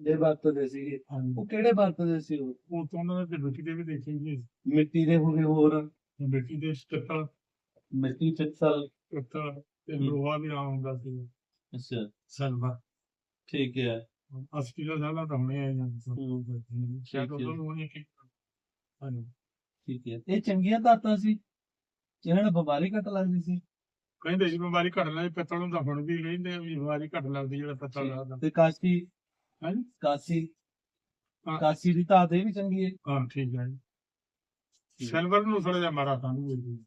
ਦੇ ਵਰਤਦੇ ਸੀਗੇ। ਉਹ ਕਿਹੜੇ ਵਰਤਦੇ ਸੀ ਉਹ? ਉਹ ਤੋਂ ਉਹਨਾਂ ਦੇ ਮਿੱਟੀ ਦੇ ਵੀ ਦੇਖੇ ਜੀ। ਮਿੱਟੀ ਦੇ ਹੋ ਗਏ ਹੋਰ। ਮਿੱਟੀ ਦੇ ਸਟੱਕਰ ਮਿੱਟੀ ਪਿੱਤਲ ਪਿੱਤਲ ਤੇ। ਲੋਹਾ ਵੀ ਹੁੰਦਾ ਸੀ। ਅੱਛਾ। ਸਿਲਵਰ ਠੀਕ ਹੈ। ਅਸਲੀ ਦਾ ਜ਼ਿਆਦਾ ਤਾਂ ਹੁਣੇ ਆਏ ਜਾਂ ਹਮ, ਸ਼ਾਇਦ ਠੀਕ ਹੈ। ਉਦੋਂ ਹੋਣੀ ਕਿ ਹਾਂਜੀ। ਠੀਕ ਹੈ। ਇਹ ਚੰਗੀਆਂ ਧਾਤਾਂ ਸੀ। ਜਿਹਨਾਂ ਨਾਲ ਬਿਮਾਰੀ ਘੱਟ ਲੱਗਦੀ ਸੀ। ਕਹਿੰਦੇ ਜੀ ਬਿਮਾਰੀ ਘਟ ਲੱਗੀ ਪਿੱਤਲ ਨੂੰ ਹੁਣ ਵੀ ਕਹਿੰਦੇ ਆ ਵੀ ਬਿਮਾਰੀ ਘਟ ਲੱਗਦੀ ਜਿਹੜਾ ਪਿੱਤਲ ਲੱਗਦਾ। ਤੇ ਕਾਸੀ ਹਾਂਜੀ? ਕਾਸੀ। ਹਾਂ। ਕਾਸੀ ਦੀ ਧਾਤ ਇਹ ਵੀ ਚੰਗੀ ਹੈ। ਹਾਂ ਠੀਕ ਹੈ ਜੀ। ਸਿਲਵਰ ਨੂੰ ਥੋੜਾ ਜਿਹਾ ਮਾਰਾ ਸਾਨੂੰ ਵੀ ਜੀ।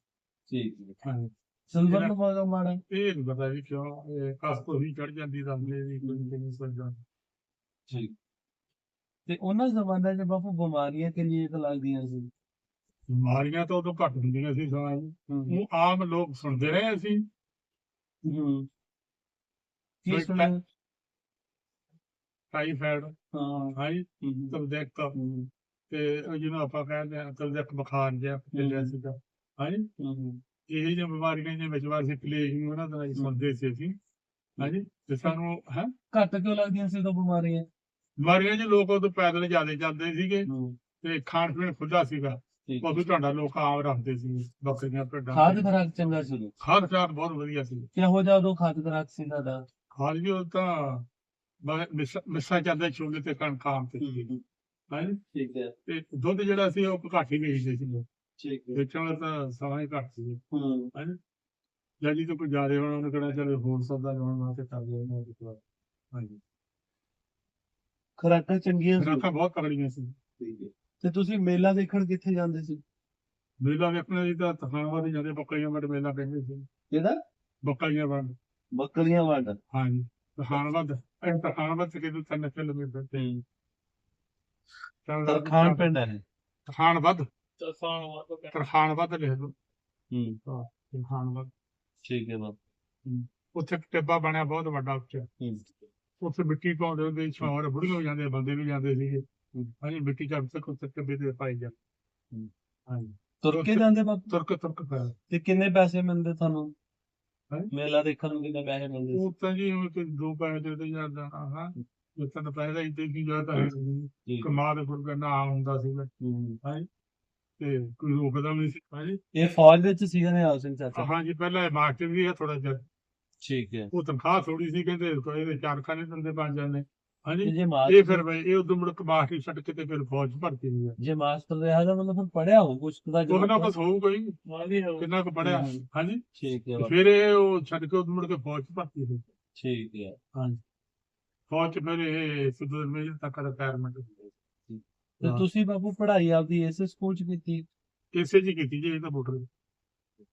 ਠੀਕ ਹੈ। ਹਾਂਜੀ। ਸਿਲਵਰ ਨੂੰ ਮਾੜਾ ਮਾੜਾ। ਇਹ ਨਹੀਂ ਪਤਾ ਵੀ ਕਿਉਂ ਇਹ ਕਸ ਤੋਂ ਹੀ ਚੜ ਜਾਂਦੀ ਦਮਲੇ ਦੀ ਕੋਈ ਨਹੀਂ ਸਮਝਦਾ ਠੀਕ। ਤੇ ਉਹਨਾਂ ਜ਼ਮਾਨੇ 'ਚ ਬਾਪੂ ਬਿਮਾਰੀਆਂ ਕਿੰਨੀਆਂ ਕੁ ਲੱਗਦੀਆਂ ਸੀ? ਬਿਮਾਰੀਆਂ ਤਾਂ ਉਦੋਂ ਘੱਟ ਹੁੰਦੀਆਂ ਸੀ ਹੂੰ। ਉਹ ਆਮ ਲੋਕ ਸੁਣਦੇ ਰਹੇ ਅਸੀਂ। ਹੂੰ। ਕੀ ਕੋਈ ਸੁਣਿਆ? ਟਾਈਫਾਇਡ ਹਾਂ। ਹਾਂਜੀ ਹੂੰ, ਤਬਦਿਕ ਤੇ। ਜਿਹਨੂੰ ਆਪਾਂ ਕਹਿੰਦੇ ਆ ਤਬਦਿਕ ਬੁਖਾਰ ਜਿਹਾ ਹਮ। ਸੀਗਾ। ਹਾਂਜੀ। ਹੂੰ, ਇਹ ਜਿਹੀਆਂ ਬਿਮਾਰੀਆਂ ਦੇ ਵਿੱਚ ਵਾਰ ਸੀ ਪਲੇਗ ਨੂੰ ਉਹਨਾਂ ਦਾ ਹੀ। ਸੁਣਦੇ ਸੀ ਅਸੀਂ। ਹਾਂਜੀ। ਤੇ ਸਾਨੂੰ ਹੈ? ਘੱਟ ਕਿਉਂ ਲੱਗਦੀਆਂ ਸੀ ਉਹ ਬਿਮਾਰੀਆਂ? ਬਿਮਾਰੀਆਂ ਚ ਲੋਕ ਉਦੋਂ ਪੈਦਲ ਜਾਂਦੇ ਜਾਂਦੇ ਸੀਗੇ। ਤੇ ਖਾਣ ਪੀਣ ਖੁੱਲਾ ਸੀਗਾ। ਉਦੋਂ ਤੁਹਾਡਾ ਲੋਕ ਆਮ ਰੱਖਦੇ ਸੀ ਬੱਕਰੀਆਂ ਭੇਡਾਂ। ਖਾਦ ਖਰਾਕ ਚੰਗਾ ਸੀ। ਖਾਦ ਖਰਾਕ ਬਹੁਤ ਵਧੀਆ ਸੀ। ਕਿਹੋ ਜਿਹਾ ਉਦੋਂ ਖਾਦ ਖਰਾਕ ਸੀ ਤੁਹਾਡਾ? ਖਾਦ ਵੀ ਉਹ ਤਾਂ ਮਿਸ- ਜਾਂਦੇ ਛੋਲੇ ਤੇ ਕਣਕ ਆਮ ਤੇ। ਹਾਂਜੀ ਠੀਕ ਹੈ। ਤੇ ਦੁੱਧ ਜਿਹੜਾ ਸੀ ਉਹ ਘੱਟ ਹੀ ਵੇਚਦੇ ਸੀ ਲੋਕ। ਠੀਕ ਹੈ। ਵੇਚਣ ਵਾਲਾ ਤਾਂ ਸਮਾਂ ਹੀ ਘੱਟ ਸੀ। ਹੂੰ। ਜਾਂ ਜੀ ਤੋਂ ਕੋਈ ਜ਼ਿਆਦਾ ਹੋਣਾ ਉਹਨੇ ਕਹਿਣਾ ਚਲੋ ਹੋਰ ਸੌਦਾ ਲਾਉਣ ਵਾਸਤੇ ਕਰ ਦਿਓ ਉਹਨਾਂ ਦੇ ਕੋਲ ਹਾਂਜੀ ਖਰਾਕਾਂ ਚੰਗੀਆਂ ਸੀ। ਖਰਾਕਾਂ ਬਹੁਤ ਤਗੜੀਆਂ ਸੀ। ਠੀਕ ਹੈ। ਤੇ ਤੁਸੀਂ ਮੇਲਾ ਦੇਖਣ ਕਿੱਥੇ ਜਾਂਦੇ ਸੀ? ਮੇਲਾ ਵੇਖਣਾ ਜੀ ਤਾਂ ਤਖਾਣਵਾ ਦੇ ਜਾਂਦੇ ਬੱਕਰੀਆਂ ਵੱਡ ਮੇਲਾ ਕਹਿੰਦੇ ਸੀ। ਕਿਹੜਾ ਬੱਕਰੀਆਂ ਵੱਡ ਬੱਕਰੀਆਂ ਵੰਡ ਹਾਂਜੀ ਤਖਾਣਵਦ। ਇਹ ਤਖਾਣਵਦ ਤੇ ਤਿੰਨ ਕਿਲੋਮੀਟਰ ਤੇ ਤਰਖਾਨ ਪਿੰਡ ਹੈ ਤਖਾਣਵਦ ਤਰਖਾਨ ਤਰਖਾਣਵਦ ਲਿਖ ਲਓ ਹੂੰ ਤਖਾਣਵਦ ਠੀਕ ਹੈ ਬਾਪ ਉੱਥੇ ਇੱਕ ਟਿੱਬਾ ਬਣਿਆ ਬਹੁਤ ਵੱਡਾ ਉੱਚਾ ਹੂੰ ਉੱਥੇ ਮਿੱਟੀ ਪਾਉਂਦੇ ਹੁੰਦੇ ਸੀ ਛਾਵਰ ਬੁੜੀਆਂ ਵੀ ਜਾਂਦੇ ਬੰਦੇ ਵੀ ਜਾਂਦੇ ਸੀਗੇ ਹੂੰ। ਹਾਂਜੀ ਮਿੱਟੀ ਚੱਕ ਤੱਕ ਉੱਥੇ ਟਿੱਬੇ ਤੇ ਪਾਈ ਜਾ ਹੂੰ। ਹਾਂਜੀ ਤੁਰ ਕੇ ਜਾਂਦੇ ਬਾਪ ਤੁਰਕ ਤੁਰਕ ਤੇ ਕਿੰਨੇ ਪੈਸੇ ਮਿਲਦੇ ਤੁਹਾਨੂੰ ਹੈਂ? ਮੇਲਾ ਦੇਖਣ ਨੂੰ ਕਿੰਨੇ ਪੈਸੇ ਮਿਲਦੇ ਸੀ? ਉਹ ਤਾਂ ਜੀ ਉਹ ਤੇ ਦੋ ਪੈਸੇ ਦੇ ਦੇ ਜਾਂਦਾ ਹਾਂ। ਜਿੱਥੇ ਤਾਂ ਪੈਸਾ ਤੇ ਕੀ ਜਾਂਦਾ। ਕਮਾ ਦੇ ਕੋਈ ਕਰਨਾ ਆ ਹੁੰਦਾ ਸੀਗਾ ਹੂੰ। ਤੇ ਕੋਈ ਰੋਕਦਾ ਵੀ ਨਹੀਂ ਸੀ। ਹਾਂਜੀ ਇਹ ਫੌਜ ਵਿੱਚ ਸੀਗਾ ਨੇ ਸਿੰਘ ਚਾਚਾ? ਹਾਂਜੀ ਪਹਿਲਾਂ ਮਾਸਟਰ ਵੀ ਹੈ ਥੋੜਾ ਜਿਹਾ। ਠੀਕ ਹੈ। ਉਹ ਤਨਖਾਹ ਥੋੜੀ ਸੀ ਕਹਿੰਦੇ ਕੋਈ ਇਹਦੇ ਚਾਰ ਖਾਨੇ ਦਿੰਦੇ ਪੰਜ ਜਾਂਦੇ। ਹਾਂਜੀ। ਤੇ ਜੇ ਇਹ ਮਾਸਟਰ ਫਿਰ ਬਈ ਇਹ ਉਦੋਂ ਮੁੜ ਕੇ ਮਾਸਟਰ ਛੱਡ ਕੇ ਤੇ ਫਿਰ ਫੌਜ ਭਰਤੀ ਹੋਈ ਜੇ ਮਾਸਟਰ ਰਿਹਾ ਤਾਂ ਮਤਲਬ ਫਿਰ ਪੜਿਆ ਹੋ ਕੁਛ ਦਾ ਉਹ ਨਾ ਕੁਛ ਹੋਊਗਾ ਹੀ ਵੀ ਹੋ ਕਿੰਨਾ ਕੁ ਪੜਿਆ। ਹਾਂਜੀ। ਠੀਕ ਹੈ ਤੇ ਫਿਰ ਇਹ ਉਹ ਛੱਡ ਕੇ ਉਦੋਂ ਮੁੜ ਕੇ ਫੌਜ 'ਚ ਭਰਤੀ ਹੋਈ। ਠੀਕ ਹੈ। ਫੌਜ 'ਚ ਫਿਰ ਇਹ ਸਿੱਧੂ ਮੇਜਰ ਤੱਕ ਰਿਟਾਇਰਮੈਂਟ ਤੇ ਹਾਂ। ਤੁਸੀਂ ਬਾਪੂ ਪੜ੍ਹਾਈ ਆਪਦੀ ਇਸੇ ਸਕੂਲ ਚ ਕੀਤੀ? ਇਸੇ ਜੀ ਕੀਤੀ ਜੀ ਇਹ ਤਾਂ ਵੋਟਰ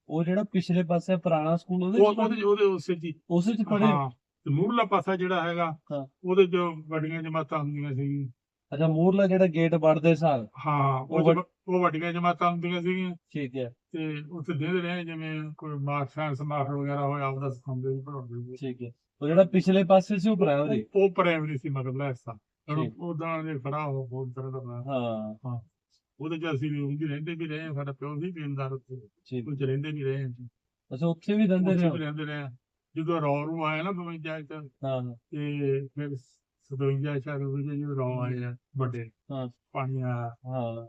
ਉਹ ਜਿਹੜਾ ਪਿਛਲੇ ਪਾਸੇ ਪੁਰਾਣਾ ਸਕੂਲ ਉਹਦੇ ਉਹ ਚ ਉਹਦੇ ਉਹਦੇ ਉਸੇ ਜੀ ਉਸੇ ਚ ਪੜ੍ਹੇ? ਹਾਂ। ਤੇ ਮੂਹਰਲਾ ਪਾਸਾ ਜਿਹੜਾ ਹੈਗਾ ਹਾਂ। ਉਹਦੇ ਜੋ ਵੱਡੀਆਂ ਜਮਾਤਾਂ ਹੁੰਦੀਆਂ ਸੀ ਅੱਛਾ ਮੂਰਲਾ ਜਿਹੜਾ ਗੇਟ ਵੜਦੇ ਸਾਰ। ਹਾਂ ਉਹ ਉਹ ਵੱਡ- ਜਮ- ਉਹ ਵੱਡੀਆਂ ਜਮਾਤਾਂ ਹੁੰਦੀਆਂ ਸੀਗੀਆਂ। ਠੀਕ ਹੈ। ਤੇ ਉੱਥੇ ਦੇ ਰਹੇ ਜਿਵੇਂ ਕੋਈ ਮਾਰਕ ਸਾਇੰਸ ਮਾਰਕ ਵਗੈਰਾ ਹੋਇਆ ਉਹਦਾ ਸਿਖਾਉਂਦੇ ਸੀ ਪੜਾਉਂਦੇ ਸੀ। ਠੀਕ ਹੈ। ਉਹ ਜਿਹੜਾ ਪਿਛਲੇ ਪਾਸੇ ਸੀ ਉਹ ਪ੍ਰਾਇਮਰੀ ਉਹ- ਉਹ ਪ੍ਰਾਇਮਰੀ ਸੀ ਮਤਲਬ ਹਿੱਸਾ ਠੀਕ। ਉਹਦਾ ਨੇ ਖੜਾ ਹੋ ਬਹੁਤ ਤਰ੍ਹਾਂ ਦਾ ਹਾਂ। ਉਹਦੇ ਚ ਅਸੀਂ ਵੀ ਉਂਝ ਰਹਿੰਦੇ ਵੀ ਰਹੇ ਹਾਂ, ਸਾਡਾ ਪਿਓ ਵੀ ਬੇਨਦਾਰ ਉੱਥੇ। ਠੀਕ। ਚ ਰਹਿੰਦੇ ਵੀ ਰਹੇ। ਹਾਂ। ਅੱਛਾ ਉੱਥੇ ਵੀ ਰਹਿੰਦੇ ਉੱਥੇ ਰਹੇ ਰਹਿੰਦੇ ਰਹੇ। ਹਾਂ। ਜਦੋਂ ਰੌ ਰੂ ਆਇਆ ਨਾ 52 ਚ ਹਾਂ। ਤੇ ਫਿਰ 57 ਚ ਜਦੋਂ ਜਦੋਂ ਰੌ ਆਏ ਆ ਵੱਡੇ ਹਾਂ। ਪਾਣੀ ਹਾਂ।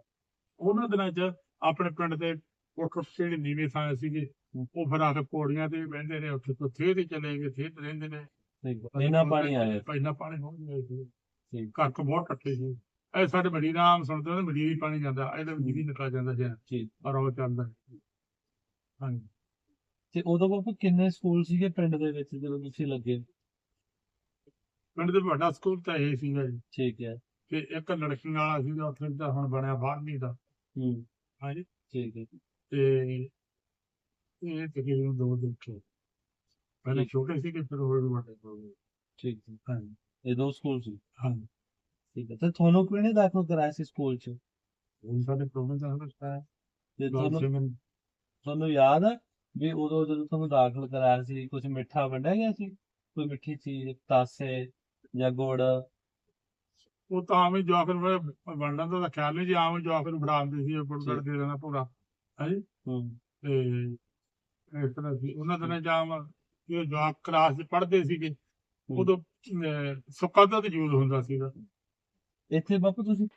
ਉਹਨਾਂ ਦਿਨਾਂ 'ਚ ਆਪਣੇ ਪਿੰਡ ਦੇ ਉੱਠ ਜਿਹੜੇ ਨੀਵੇਂ ਥਾਂ ਸੀਗੇ ਉਹ ਫਿਰ ਆ ਕੇ ਪੌੜੀਆਂ ਤੇ ਬਹਿੰਦੇ ਨੇ ਉੱਥੇ ਤੋਂ ਥੇ ਤੇ ਚਲੇ ਗਏ ਥੇ ਤੇ ਰਹਿੰਦੇ ਨੇ ਇਹਨਾਂ ਪਾਣੀ ਆਇਆ। ਪਹਿਲਾਂ ਪਾਣੀ ਹੋ ਗਿਆ ਸੀ। ਘਰ ਤੋਂ ਬਹੁਤ ਇਕੱਠੇ ਸੀ। ਇਹ ਸਾਡੇ ਬੜੀ ਨਾਮ ਸੁਣਦੇ ਨੇ ਬੜੀ ਪਾਣੀ ਜਾਂਦਾ ਇਹਦੇ ਵਿੱਚ ਵੀ ਨਿਕਲ ਜਾਂਦਾ ਜੀ ਠੀਕ। ਪਰ ਉਹ ਚੱਲਦਾ। ਹਾਂਜੀ। ਤੇ ਉਦੋਂ ਬਾਪੂ ਕਿੰਨੇ ਸਕੂਲ ਸੀਗੇ ਪਿੰਡ ਦੇ ਵਿੱਚ ਜਦੋਂ ਤੁਸੀਂ ਲੱਗੇ? ਪਿੰਡ ਦੇ ਵੱਡਾ ਸਕੂਲ ਤਾਂ ਇਹ ਸੀਗਾ ਜੀ। ਠੀਕ ਹੈ। ਤੇ ਇੱਕ ਲੜਕੀਆਂ ਵਾਲਾ ਸੀਗਾ ਉੱਥੇ ਤਾਂ ਹੁਣ ਬਣਿਆ 12ਵੀਂ ਦਾ ਹੂੰ। ਹਾਂਜੀ। ਠੀਕ ਹੈ। ਤੇ ਇਹ ਤਕਰੀਬਨ ਦੋ ਦਿਨ ਤੋਂ। ਪਹਿਲੇ ਛੋਟੇ ਸੀਗੇ ਫਿਰ ਹੋਰ ਵੀ ਵੱਡੇ ਹੋ ਗਏ। ਠੀਕ ਹੈ। ਹਾਂਜੀ। ਇਹ ਦੋ ਸਕੂਲ ਸੀ? ਹਾਂਜੀ। ਠੀਕ ਹੈ। ਤੇ ਤੁਹਾਨੂੰ ਕਿਹਨੇ ਦਾਖਲ ਕਰਾਇਆ ਸੀ ਸਕੂਲ ਚ? ਹੁਣ ਸਾਡੇ ਪ੍ਰੋਗਰਾਮ ਦਾ ਹੁੰਦਾ ਤੇ ਹੈ। ਤੁਹਾਨੂੰ ਤੁਹਾਨੂੰ ਯਾਦ ਹੈ? ਵੀ ਉਦੋਂ ਜਦੋਂ ਤੁਹਾਨੂੰ ਦਾਖਲ ਕਰਾਇਆ ਸੀ ਕੁਝ ਮਿੱਠਾ ਵੰਡਿਆ ਗਿਆ ਸੀ? ਕੋਈ ਮਿੱਠੀ ਚੀਜ਼ ਤਾਸੇ ਜਾਂ ਗੁੜ? ਉਹ ਤਾਂ ਆਵੇਂ ਜਵਾਕ ਨੂੰ ਵੰਡਣ ਦਾ ਤਾਂ ਖਿਆਲ ਨਹੀਂ ਜੀ ਆਵੇਂ ਜਵਾਕ ਨੂੰ ਫੜਾਉਂਦੇ ਸੀ ਗੁਰਗੜ ਦੇ ਦੇਣਾ ਪੂਰਾ। ਹਾਂਜੀ ਹੂੰ। ਤੇ ਇਸ ਤਰ੍ਹਾਂ ਸੀ। ਉਹਨਾਂ ਦਿਨਾਂ ਜਾਮ ਇਹ ਜਵਾਕ ਕਲਾਸ 'ਚ ਪੜ੍ਹਦੇ ਸੀਗੇ ਉਦੋਂ ਸੁੱਕਾ ਦੁੱਧ ਯੂਜ਼ ਹੁੰਦਾ ਸੀਗਾ। ਇੱਥੇ ਬਾਪੂ ਤੁਸੀਂ?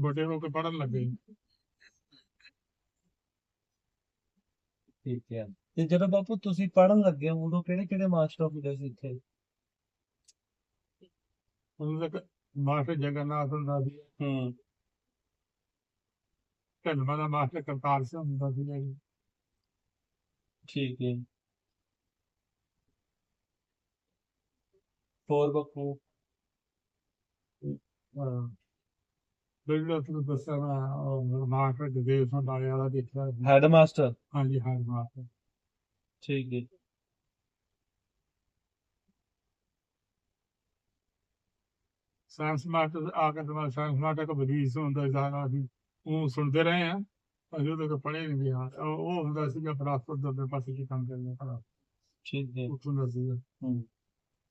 ਵੱਡੇ ਹੋ ਕੇ ਪੜਨ ਲੱਗੇ। ਠੀਕ ਹੈ। ਤੇ ਜਦੋਂ ਬਾਪੂ ਤੁਸੀਂ ਪੜਨ ਲੱਗੇ ਹੋ, ਉਦੋਂ ਕਿਹੜੇ ਕਿਹੜੇ ਮਾਸਟਰ ਹੁੰਦੇ ਸੀ ਇੱਥੇ? ਉਹਨਾਂ ਦਾ ਮਾਸਟਰ ਜਗਨਨਾਥ ਹੁੰਦਾ ਸੀ। ਹੂੰ। ਢਲਮਾ ਦਾ ਮਾਸਟਰ ਕਰਤਾਰ ਸਿੰਘ ਹੁੰਦਾ ਸੀ ਜੀ। ਠੀਕ ਹੈ। ਹੋਰ ਬਾਪੂ? ਬਿਲਡਰ ਤੋਂ ਦੱਸਿਆ ਮੈਂ ਮਾਸਟਰ ਜਗਦੇਵ ਸਿੰਘ ਡਾਲੇ ਵਾਲਾ ਦੇਖਿਆ ਸੀ। ਹੈਡ ਮਾਸਟਰ ਹਾਂਜੀ ਹਾਂ ਮਾਸਟਰ ਠੀਕ ਹੈ। ਸਾਇੰਸ ਮਾਸਟਰ ਆ ਕੇ ਤਾਂ ਸਾਇੰਸ ਮਾਸਟਰ ਕੋ ਬਦੀਸ ਹੁੰਦਾ ਸਾਰਾ ਅਸੀਂ ਉਹ ਸੁਣਦੇ ਰਹੇ ਆ ਅਜੇ ਤੱਕ ਪੜ੍ਹੇ ਨਹੀਂ ਗਿਆ ਉਹ ਉਹ ਹੁੰਦਾ ਸੀਗਾ ਫਰਾਸਪੁਰ ਦੇ ਪਾਸੇ ਕੀ ਕੰਮ ਕਰਦਾ ਭਰਾ ਠੀਕ ਹੈ। ਉੱਥੋਂ ਦਾ ਸੀਗਾ। ਹੂੰ।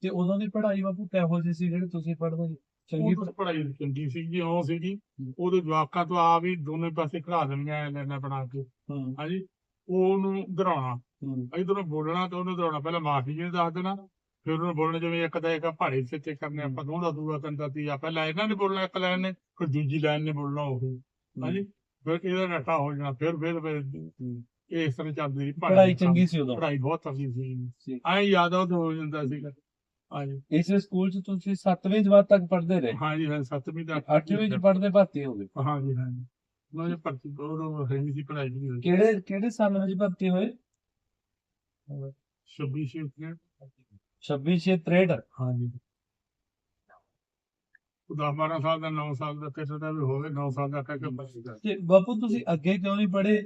ਤੇ ਉਦੋਂ ਦੀ ਪੜ੍ਹਾਈ ਬਾਪੂ ਕਿਹੋ ਜਿਹੀ ਸੀ ਜਿਹੜੀ ਤੁਸੀਂ ਪੜ੍ਹਦੇ ਸੀ? ਚੰਗੀ ਪੜ੍ਹਾਈ ਚੰਗੀ ਸੀਗੀ ਉਹ ਸੀਗੀ। ਉਹਦੇ ਜਵਾਕਾਂ ਤੋਂ ਆ ਵੀ ਦੋਨੇ ਪਾਸੇ ਖੜਾ ਦਿੰਦੀਆਂ ਲੈਣਾ ਬਣਾ ਕੇ। ਹਾਂਜੀ? ਉਹਨੂੰ ਦਰਾਉਣਾ। ਇਧਰੋਂ ਬੋਲਣਾ ਤੇ ਉਹਨੂੰ ਦਰਾਉਣਾ। ਪਹਿਲਾਂ ਮਾਫੀ ਜੀ ਦੱਸ ਦੇਣਾ। ਫਿਰ ਉਹਨੂੰ ਬੋਲਣਾ ਜਿਵੇਂ ਇੱਕ ਦਾ ਇੱਕ ਭਾੜੇ ਸਿੱਤੇ ਕਰਨੇ ਆਪਾਂ ਦੋਹਦਾ ਦੂਆ ਕੰਦਾ ਤੀ ਆ ਪਹਿਲਾਂ ਇਹਨਾਂ ਨੇ ਬੋਲਣਾ ਇੱਕ ਲਾਈਨ ਨੇ ਫਿਰ ਦੂਜੀ ਲਾਈਨ ਨੇ ਬੋਲਣਾ ਉਹ ਹਾਂਜੀ? ਫਿਰ ਇਹਦਾ ਨਟਾ ਹੋ ਜਾਣਾ ਫਿਰ ਫਿਰ। ਇਸ ਤਰ੍ਹਾਂ ਚੱਲਦੀ ਕੰਮ। ਚੰਗੀ ਸੀ ਉਦੋਂ। ਪੜ੍ਹਾਈ ਬਹੁਤ ਚੰਗੀ ਸੀ। ਸੀ। ਐਂ ਯਾਦ ਆ ਹੋ ਜਾਂਦਾ ਸੀਗਾ। ਹਾਂਜੀ। ਇਸੇ ਸਕੂਲ ਚ ਤੁਸੀਂ 7ਵੀਂ ਜਮਾਤ ਤੱਕ ਪੜ੍ਹਦੇ ਰਹੇ। ਹਾਂਜੀ ਹਾਂ ਸੱਤਵੀਂ ਦਾ 8ਵੀਂ ਚ ਪੜ੍ਹਦੇ ਭਰਤੀ ਹੋ ਗਏ। ਹਾਂਜੀ ਹਾਂਜੀ। ਉਹਨਾਂ ਨੇ ਭਰਤੀ ਉਹ ਨਹੀਂ ਸੀ ਪੜ੍ਹਾਈ ਨਹੀਂ ਹੋਈ। ਕਿਹੜੇ ਕਿਹੜੇ ਸਾਲ ਵਿੱਚ ਭਰਤੀ ਹੋਏ? 26 ਸ਼ਿਫਟ 2663 ਹਾਂਜੀ। ਉਹ 10 12 ਸਾਲ ਦਾ 9 ਸਾਲ ਦਾ ਕਿਸੇ ਦਾ ਵੀ ਹੋਵੇ 9 ਸਾਲ ਦਾ ਕਹਿ ਕੇ ਬਚੇਗਾ ਤੇ ਬਾਪੂ ਤੁਸੀਂ ਅੱਗੇ ਕਿਉਂ ਨਹੀਂ ਪੜ੍ਹੇ?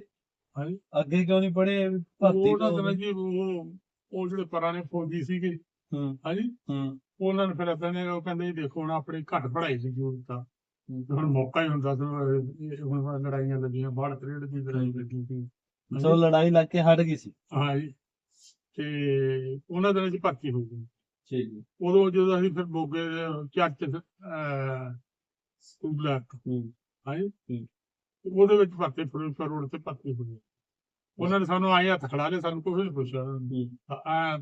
ਹਾਂਜੀ। ਅੱਗੇ ਕਿਉਂ ਨਹੀਂ ਪੜ੍ਹੇ? ਭਰਤੀ ਉਹ ਤਾਂ ਕਿਉਂ ਜਿਵੇਂ ਜੀ ਉਹ ਉਹ ਜਿਹੜੇ ਪੁਰਾਣੇ ਫੌਜੀ ਸੀਗੇ। ਹੂੰ। ਹਾਂਜੀ? ਹੂੰ। ਉਹਨਾਂ ਨੇ ਫਿਰ ਏਦਾਂ ਨੇ ਉਹ ਕਹਿੰਦੇ ਜੀ ਦੇਖੋ ਹੁਣ ਆਪਣੀ ਘੱਟ ਪੜ੍ਹਾਈ ਦੀ ਜ਼ਰੂਰਤ ਆ ਤੇ ਹੁਣ ਮੌਕਾ ਹੀ ਹੁੰਦਾ ਸੀ ਇਹ ਹੁਣ ਲੜਾਈਆਂ ਲੱਗੀਆਂ ਬਾਹਰ ਤਰੇੜ ਦੀ ਲੜਾਈ ਲੱਗੀ ਸੀ। ਸੋ ਲੜਾਈ ਲੱਗ ਕੇ ਹਟ ਗਈ ਸੀ। ਹਾਂਜੀ। ਤੇ ਉਹਨਾਂ ਦੇ ਵਿੱਚ ਭਰਤੀ ਹੋ ਗਈ। ਠੀਕ ਉਦੋਂ ਜਦੋਂ ਅਸੀਂ ਫਿਰ ਮੋਗੇ ਦੇ ਚਰਚ ਅਹ, ਸਕੂਲ ਹੂੰ। ਹਾਂਜੀ। ਹੂੰ। ਉਹਦੇ ਵਿੱਚ ਭਰਤੀ ਫਿਰੋਜ਼ਪੁਰ ਰੋਡ ਤੇ ਭਰਤੀ ਹੋਈ ਉਹਨਾਂ ਨੇ ਸਾਨੂੰ ਆਏ ਹੱਥ ਖੜਾ ਲਿਆ ਸਾਨੂੰ ਕੁਝ ਨਹੀਂ ਪੁੱਛਿਆ। ਆ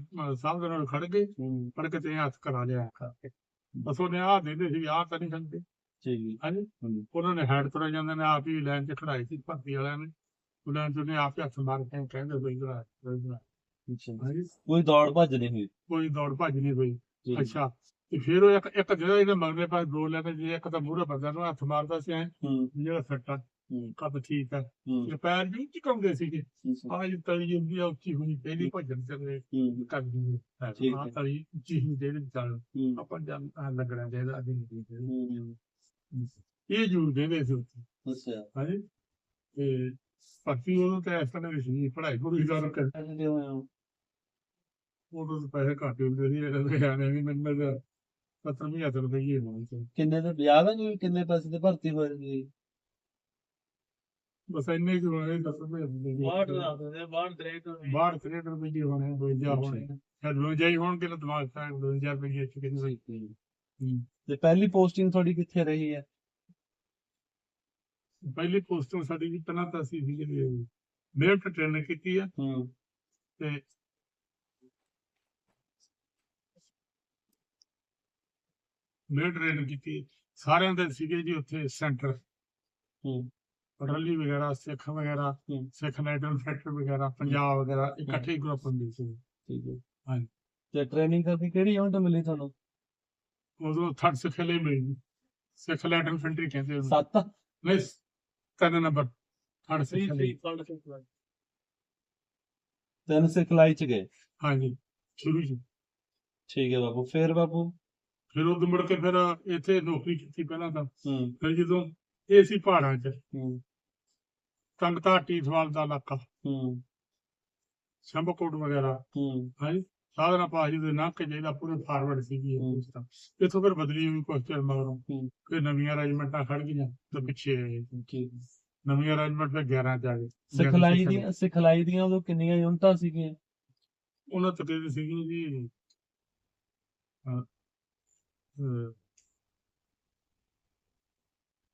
ਦੇ ਨਾਲ ਖੜ ਗਏ ਹੂੰ। ਫੜ ਕੇ ਤੇ ਹੱਥ ਕਰਾ ਲਿਆ ਬਸ ਉਹਨੇ ਆਹ ਦਿੰਦੇ ਸੀ ਆਹ ਤਾਂ ਨਹੀਂ ਹਾਂਜੀ? ਹੂੰ। ਉਹਨਾਂ ਨੇ ਹੈਡ ਤੁਰੇ ਜਾਂਦੇ ਨੇ ਆਪ ਹੀ ਲਾਈਨ 'ਚ ਖੜਾਈ ਸੀ ਭਰਤੀ ਵਾਲਿਆਂ ਨੇ। ਉਹਨਾਂ ਨੇ ਆਪ ਹੀ ਹੱਥ ਮਾਰ ਕੇ ਕਹਿੰਦੇ ਬਈ ਹਾਂਜੀ? ਕੋਈ ਦੌੜ ਭੱਜ ਨਹੀਂ ਹੋਈ? ਕੋਈ ਦੌੜ ਭੱਜ ਨਹੀਂ ਹੋਈ। ਅੱਛਾ। ਤੇ ਫਿਰ ਉਹ ਇੱਕ ਇੱਕ ਜਿਹੜਾ ਇਹਦੇ ਮਗਲੇ ਪਾਸ ਦੋ ਲੈਣੇ ਜੇ ਇੱਕ ਤਾਂ ਮੂਹਰੇ ਬੰਦਾ ਨੂੰ ਹੱਥ ਮਾਰਦਾ ਸੀ ਐ ਜਿਹੜਾ ਸੱਟਾ। ਕੱਦ ਠੀਕ ਤੇ ਪੈਰ ਵੀ ਚਿਕਾਉਂਦੇ ਸੀਗੇ। ਹੂੰ ਆਹ ਜੀ ਤਲੀ ਹੁੰਦੀ ਆ ਉੱਚੀ ਹੋਈ ਪਹਿਲੀ ਚੱਲੇ ਹੂੰ। ਕਰਦੀ ਹੈ ਹੈ। ਤਲੀ ਉੱਚੀ ਹੁੰਦੀ ਜਿਹੜੀ ਚੱਲ ਆਪਾਂ ਜਾਂ ਆਹ ਲੱਗਣਾ ਚਾਹੀਦਾ ਨਹੀਂ ਚਾਹੀਦਾ। ਹੂੰ। ਇਹ ਜੂਰ ਦੇ ਸੀ ਉੱਥੇ। ਅੱਛਾ। ਹਾਂਜੀ। ਤੇ ਬਾਕੀ ਉਦੋਂ ਤਾਂ ਇਸ ਤਰ੍ਹਾਂ ਦੀ ਸੀ ਪੜ੍ਹਾਈ ਪੂਰੀ ਕਰ ਕਰ ਕਹਿੰਦੇ ਹੋਏ ਤਾਂ ਪੈਸੇ ਘੱਟ ਹੁੰਦੇ ਸੀ ਇਹਨਾਂ ਦੇ ਆਣੇ ਵੀ ਮੈਨੂੰ ਤਾਂ 70 ਹਜ਼ਾਰ ਰੁਪਏ ਹੀ ਹੋਣੇ ਕਿੰਨੇ ਦੇ ਵਿਆਹ ਦਾ ਨਹੀਂ ਕਿੰਨੇ ਪੈਸੇ ਦੇ ਭਰਤੀ ਹੋਏ ਸੀ ਬਸ ਇੰਨੇ ਕੁ ਹੋਣੇ 10 ਰੁਪਏ ਹੁੰਦੇ ਸੀ ਬਾਹਰ ਦਿੰਦੇ ਬਾਹਰ ਤਰੇਕ ਬਾਹਰ ਤੇਰੇ ਰੁਪਏ ਹੀ ਹੋਣੇ 2000 ਹੋਣੇ। ਫਿਰ 2000 ਹੀ ਹੋਣਗੇ ਤਾਂ ਦਿਮਾਗ ਤਾਂ 2000 ਰੁਪਏ ਚ ਕਿੰਨੀ ਹੋਈ ਤੇ ਪਹਿਲੀ ਪੋਸਟਿੰਗ ਤੁਹਾਡੀ ਕਿੱਥੇ ਰਹੀ ਹੈ? ਪਹਿਲੀ ਪੋਸਟੋਂ ਸਾਡੀ ਵੀ ਤਨਾ ਤਾਂ ਸੀ ਜਿਹੜੀ ਮੇਰਟ ਟ੍ਰੇਨਿੰਗ ਕੀਤੀ ਆ ਹੂੰ। ਤੇ ਮੇਰਟ ਟ੍ਰੇਨਿੰਗ ਕੀਤੀ। ਸਾਰਿਆਂ ਦੇ ਸੀਗੇ ਜੀ ਉੱਥੇ ਸੈਂਟਰ ਹੂੰ। ਰੱਲੀ ਵਗੈਰਾ ਸਿੱਖ ਵਗੈਰਾ। ਸਿੱਖ ਨੈਸ਼ਨਲ ਸੈਕਟਰ ਵਗੈਰਾ ਪੰਜਾਬ ਵਗੈਰਾ ਇਕੱਠੇ ਗਰੁੱਪ ਹੁੰਦੇ ਸੀ। ਠੀਕ ਹੈ। ਹਾਂਜੀ। ਤੇ ਟ੍ਰੇਨਿੰਗ ਕਰਕੇ ਕਿਹੜੀ ਯੂਨਿਟ ਮਿਲੀ ਤੁਹਾਨੂੰ? ਉਦੋਂ ਥਰਡ ਸਿੱਖ ਲਈ ਮਿਲੀ। ਸਿੱਖ ਲੈਟਰ ਫੈਂਟਰੀ ਕਹਿੰਦੇ ਉਹਨੂੰ। ਸੱਤ? ਨਹੀਂ ਤਿੰਨ ਨੰਬਰ। ਥਰਡ ਸਿੱਖ ਲਈ। ਤਿੰਨ ਸਿਖਲਾਈ ਚ ਗਏ? ਹਾਂਜੀ ਸ਼ੁਰੂ ਚ। ਠੀਕ ਹੈ ਬਾਬੂ ਫੇਰ ਬਾਬੂ ਫਿਰ ਉਹ ਮੁੜ ਕੇ ਫਿਰ ਇੱਥੇ ਨੌਕਰੀ ਕੀਤੀ ਪਹਿਲਾਂ ਤਾਂ। ਫਿਰ ਜਦੋਂ ਇਹ ਸੀ ਪਹਾੜਾਂ 'ਚ। ਤੰਗਤਾ ਟੀਸਵਾਲ ਦਾ ਇਲਾਕਾ ਹੂੰ। ਸ਼ੰਭਕੋਟ ਵਗੈਰਾ। ਹੂੰ। ਹਾਂਜੀ ਸਾਧਨਾ ਪਾਜੀ ਦੇ ਨਾਮ ਕੇ ਜਿਹੜਾ ਪੂਰੇ ਫਾਰਵਰਡ ਸੀਗੀ। ਸਿਸਟਮ ਇੱਥੋਂ ਫਿਰ ਬਦਲੀ ਹੋਈ ਚਿਰ ਮਗਰੋਂ। ਫਿਰ ਨਵੀਆਂ ਅਰੇਂਜਮੈਂਟਾਂ ਖੜ ਗਈਆਂ ਤੇ ਪਿੱਛੇ ਨਵੀਆਂ ਅਰੇਂਜਮੈਂਟ ਫਿਰ 11 ਚ ਆ ਗਏ। ਸਿਖਲਾਈ ਦੀਆਂ ਸਿਖਲਾਈ ਦੀਆਂ ਉਦੋਂ ਕਿੰਨੀਆਂ ਯੂਨਿਟਾਂ ਸੀਗੀਆਂ? ਉਹਨਾਂ ਤੱਕ ਦੀ ਸੀਗੀ ਜੀ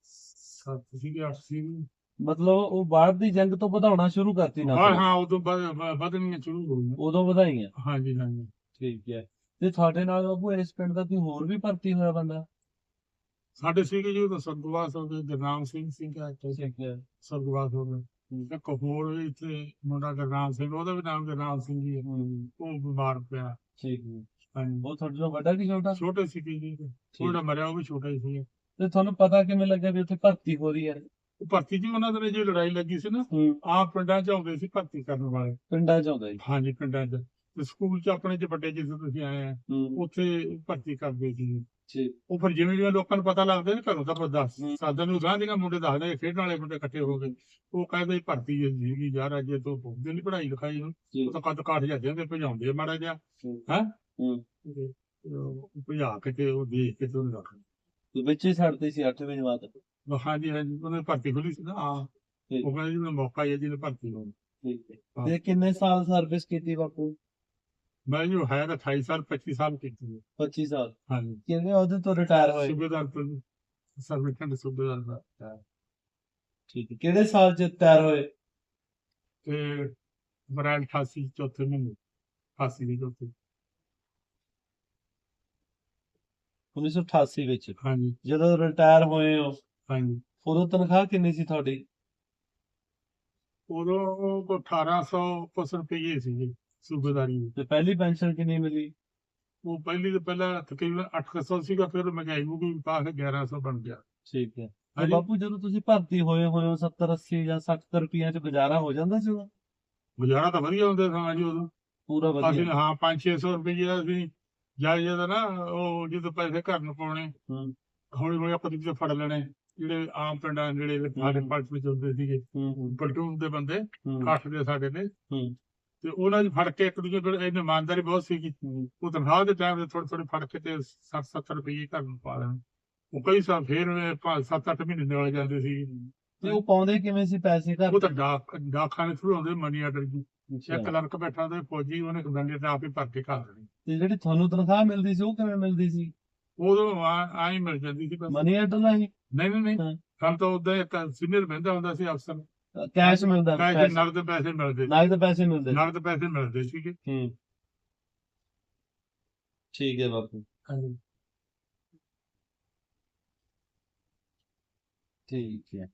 ਸੱਤ ਸੀਗੇ ਅੱਠ ਸੀਗੀ। ਮਤਲਬ ਉਹ ਬਾਹਰ ਦੀ ਜੰਗ ਤੋਂ ਵਧਾਉਣਾ ਸ਼ੁਰੂ ਕਰਤੀ ਨਾ ਹਾਂ ਹਾਂ ਉਦੋਂ ਬਾਅਦ ਵਧਣੀਆਂ ਸ਼ੁਰੂ ਹੋ ਗਈਆਂ। ਉਦੋਂ ਵਧਾਈਆਂ। ਹਾਂਜੀ ਹਾਂਜੀ। ਠੀਕ ਹੈ। ਤੇ ਤੁਹਾਡੇ ਨਾਲ ਬਾਪੂ ਇਸ ਪਿੰਡ ਦਾ ਕੋਈ ਹੋਰ ਵੀ ਭਰਤੀ ਹੋਇਆ ਬੰਦਾ? ਸਾਡੇ ਸੀਗੇ ਜੀ ਉਹ ਤਾਂ ਸਰਗਵਾਸ ਹੋ ਗਏ ਗੁਰਨਾਮ ਸਿੰਘ ਇੱਥੇ ਠੀਕ ਹੈ। ਸਰਗਵਾਸ ਹੋ ਗਏ। ਇੱਕ ਹੋਰ ਵੀ ਇੱਥੇ ਮੁੰਡਾ ਗੁਰਨਾਮ ਸਿੰਘ ਉਹਦਾ ਵੀ ਨਾਮ ਗੁਰਨਾਮ ਸਿੰਘ ਹੀ ਹੈ। ਹੂੰ। ਉਹ ਬਿਮਾਰ ਪਿਆ। ਠੀਕ ਹੈ। ਹਾਂਜੀ। ਉਹ ਤੁਹਾਡੇ ਤੋਂ ਵੱਡਾ ਕਿ ਛੋਟਾ? ਛੋਟੇ ਸੀਗੇ ਜੀ। ਥੋੜਾ ਮਰਿਆ ਉਹ ਵੀ ਛੋਟਾ ਹੀ ਸੀ ਤੇ ਤੁਹਾਨੂੰ ਪਤਾ ਕਿਵੇਂ ਲੱਗਿਆ ਵੀ ਉੱਥੇ ਭਰਤੀ ਹੋ ਰਹੀ ਹੈ? ਉਹ ਭਰਤੀ ਜੀ ਉਹਨਾਂ ਦੇ ਜੋ ਲੜਾਈ ਲੱਗੀ ਸੀ ਨਾ ਹੂੰ। ਆਪ ਪਿੰਡਾਂ 'ਚ ਆਉਂਦੇ ਸੀ ਭਰਤੀ ਕਰਨ ਵਾਲੇ। ਪਿੰਡਾਂ ਚ ਆਉਂਦਾ ਜੀ। ਹਾਂਜੀ ਪਿੰਡਾਂ 'ਚ। ਤੇ ਸਕੂਲ 'ਚ ਆਪਣੇ 'ਚ ਵੱਡੇ ਜਿੱਥੇ ਤੁਸੀਂ ਆਏ ਆ ਹੂੰ। ਉੱਥੇ ਭਰਤੀ ਕਰਦੇ ਸੀ। ਠੀਕ ਉਹ ਫਿਰ ਜਿਵੇਂ ਜਿਵੇਂ ਲੋਕਾਂ ਨੂੰ ਪਤਾ ਲੱਗਦਾ ਨਾ ਘਰੋਂ ਤਾਂ ਹੂੰ। ਸਾਧਨ ਨੂੰ ਗਾਂ ਦੀਆਂ ਮੁੰਡੇ ਦੱਸਦੇ ਖੇਡਣ ਵਾਲੇ ਮੁੰਡੇ ਇਕੱਠੇ ਹੋ ਗਏ ਉਹ ਕਹਿੰਦੇ ਭਰਤੀ ਸੀਗੀ ਯਾਰ ਅਜੇ ਤੋਂ ਬੋਲਦੇ ਨਹੀਂ ਪੜ੍ਹਾਈ ਲਿਖਾਈ ਨੂੰ। ਜੀ। ਉਹ ਤਾਂ ਕੱਦ ਕਾਠ ਜਾਂਦੇ ਤੇ ਭਜਾਉਂਦੇ ਆ ਮਾੜਾ ਜਿਹਾ। ਹੈਂ? ਹੂੰ? ਭਜਾ ਕੇ ਤੇ ਉਹ ਦੇਖ ਕੇ ਤੇ ਉਹਨੂੰ ਰੱਖ ਤੇ ਵਿੱਚ ਹੀ ਛੱਡਦੇ ਸੀ 8ਵੀਂ ਜਮਾਤ ਹਾਂਜੀ ਹਾਂਜੀ ਉਹਨੇ ਭਰਤੀ ਖੋਲੀ ਸੀ ਨਾ ਹਾਂ ਠੀਕ। ਉਹ ਕਹਿੰਦੇ ਜੀ ਮੈਨੂੰ ਮੌਕਾ ਹੀ ਹੈ ਜਿਹਨੇ ਭਰਤੀ ਹੋਣ ਠੀਕ ਹੈ। ਤੇ ਕਿੰਨੇ ਸਾਲ ਸਰਵਿਸ ਕੀਤੀ ਬਾਪੂ ਮੈਂ ਜੋ ਹੈ ਤਾਂ 28 ਸਾਲ 25 ਸਾਲ ਕੀਤੀ ਹੈ 25 ਸਾਲ ਹਾਂਜੀ ਕਿੰਨੇ ਉਹਦੇ ਤੋਂ ਰਿਟਾਇਰ ਹੋਏ ਸੂਬੇਦਾਰ ਤੋਂ ਸਰਵਿਕੰਡ ਸੂਬੇਦਾਰ ਦਾ ਠੀਕ ਹੈ ਕਿਹੜੇ ਸਾਲ ਚ ਰਿਟਾਇਰ ਹੋਏ ਤੇ ਬਰਾਲ 88 ਚੌਥੇ ਮਹੀਨੇ 88 ਦੀ ਚੌਥੇ 1988 ਵਿੱਚ ਹਾਂਜੀ ਜਦੋਂ ਰਿਟਾਇਰ ਹੋਏ ਹੋ ਹਾਂਜੀ। ਉਦੋਂ ਤਨਖਾਹ ਕਿੰਨੀ ਸੀ ਤੁਹਾਡੀ? ਉਦੋਂ ਕੋ 1800 ਕੁਛ ਰੁਪਏ ਸੀਗੇ ਸੂਬੇਦਾਰੀ ਦੇ ਤੇ ਪਹਿਲੀ ਪੈਨਸ਼ਨ ਕਿੰਨੀ ਮਿਲੀ? ਉਹ ਪਹਿਲੀ ਤੋਂ ਪਹਿਲਾਂ ਤਕਰੀਬਨ 800 ਸੀਗਾ ਫਿਰ ਮਹਿੰਗਾਈ ਨੂੰ ਵੀ ਪਾ ਕੇ 1100 ਬਣ ਗਿਆ। ਠੀਕ ਹੈ। ਤੇ ਹਾਂਜੀ। ਬਾਪੂ ਜਦੋਂ ਤੁਸੀਂ ਭਰਤੀ ਹੋਏ ਹੋਏ ਹੋ 70 80 ਜਾਂ 60 ਰੁਪਈਆ ਚ ਗੁਜ਼ਾਰਾ ਹੋ ਜਾਂਦਾ ਸੀ ਉਦੋਂ? ਗੁਜ਼ਾਰਾ ਤਾਂ ਵਧੀਆ ਹੁੰਦਾ ਸੀ ਜੀ ਉਦੋਂ। ਪੂਰਾ ਅਸੀਂ ਵਧੀਆ ਹਾਂ 5-600 ਰੁਪਏ ਅਸੀਂ ਜਾ ਜਾਂਦਾ ਨਾ ਉਹ ਜਦੋਂ ਪੈਸੇ ਘਰ ਨੂੰ ਪਾਉਣੇ ਹੂੰ। ਹੌਲੀ ਹੌਲੀ ਆਪਾਂ ਤੇ ਫੜ ਲੈਣੇ। ਜਿਹੜੇ ਆਮ ਪਿੰਡਾਂ ਜਿਹੜੇ ਸਾਡੇ। ਪਲਟ ਵਿੱਚ ਹੁੰਦੇ ਸੀਗੇ ਪਲਟੂਨ ਦੇ ਬੰਦੇ ਕਾਠ ਦੇ ਸਾਡੇ ਨੇ। ਤੇ ਉਹਨਾਂ ਦੀ ਫੜ ਕੇ ਇੱਕ ਦੂਜੇ ਕੋਲ ਇਹਨੇ ਇਮਾਨਦਾਰੀ ਬਹੁਤ ਸੀਗੀ। ਉਹ ਤਨਖਾਹ ਦੇ ਟਾਈਮ ਤੇ ਥੋੜੇ ਥੋੜੇ ਫੜ ਕੇ ਤੇ 60-70 ਰੁਪਏ ਘਰ ਨੂੰ ਪਾ ਦੇਣ ਉਹ ਕਈ ਸਾਲ ਫੇਰ 7-8 ਮਹੀਨੇ ਨਿਕਲ ਜਾਂਦੇ ਸੀ ਤੇ ਉਹ ਪਾਉਂਦੇ ਕਿਵੇਂ ਸੀ ਪੈਸੇ ਘਰ ਉਹ ਤਾਂ ਡਾਕ ਡਾਕਖਾਨੇ ਥਰੂ ਆਉਂਦੇ ਮਨੀ ਆਰਡਰ ਦੀ। ਅੱਛਾ। ਕਲਰਕ ਬੈਠਾ ਉਹਦੇ ਫੌਜੀ ਉਹਨੇ ਡੰਡੇ ਤੇ ਆਪ ਹੀ ਭਰ ਕੇ ਘਰ ਦੇਣੀ ਤੇ ਜਿਹੜੀ ਤੁਹਾਨੂੰ ਤਨਖਾਹ ਮਿਲਦੀ ਸੀ ਉਹ ਕਿਵੇਂ ਮਿਲਦੀ ਸੀ? ਉਦੋਂ ਆਈ ਮਿਲ ਜਾਂਦੀ ਸੀ। ਮਨੀ ਆਰਡਰ ਨਹੀਂ ਨਹੀਂ ਨਹੀਂ। ਹਾਂ। ਸਾਨੂੰ ਤਾਂ ਉਦਾਂ ਇੱਕ ਸੀਨੀਅਰ ਬੰਦਾ ਹੁੰਦਾ ਸੀ ਅਫਸਰ ਕੈਸ਼ ਮਿਲਦਾ ਪੈਸੇ ਪੈਸੇ ਨਗਦ ਪੈਸੇ ਮਿਲਦੇ ਨਗਦ ਪੈਸੇ ਮਿਲਦੇ। ਨਗਦ ਪੈਸੇ ਮਿਲਦੇ ਸੀਗੇ। ਹੂੰ। ਠੀਕ ਹੈ ਬਾਪੂ। ਹਾਂਜੀ। ਠੀਕ ਹੈ।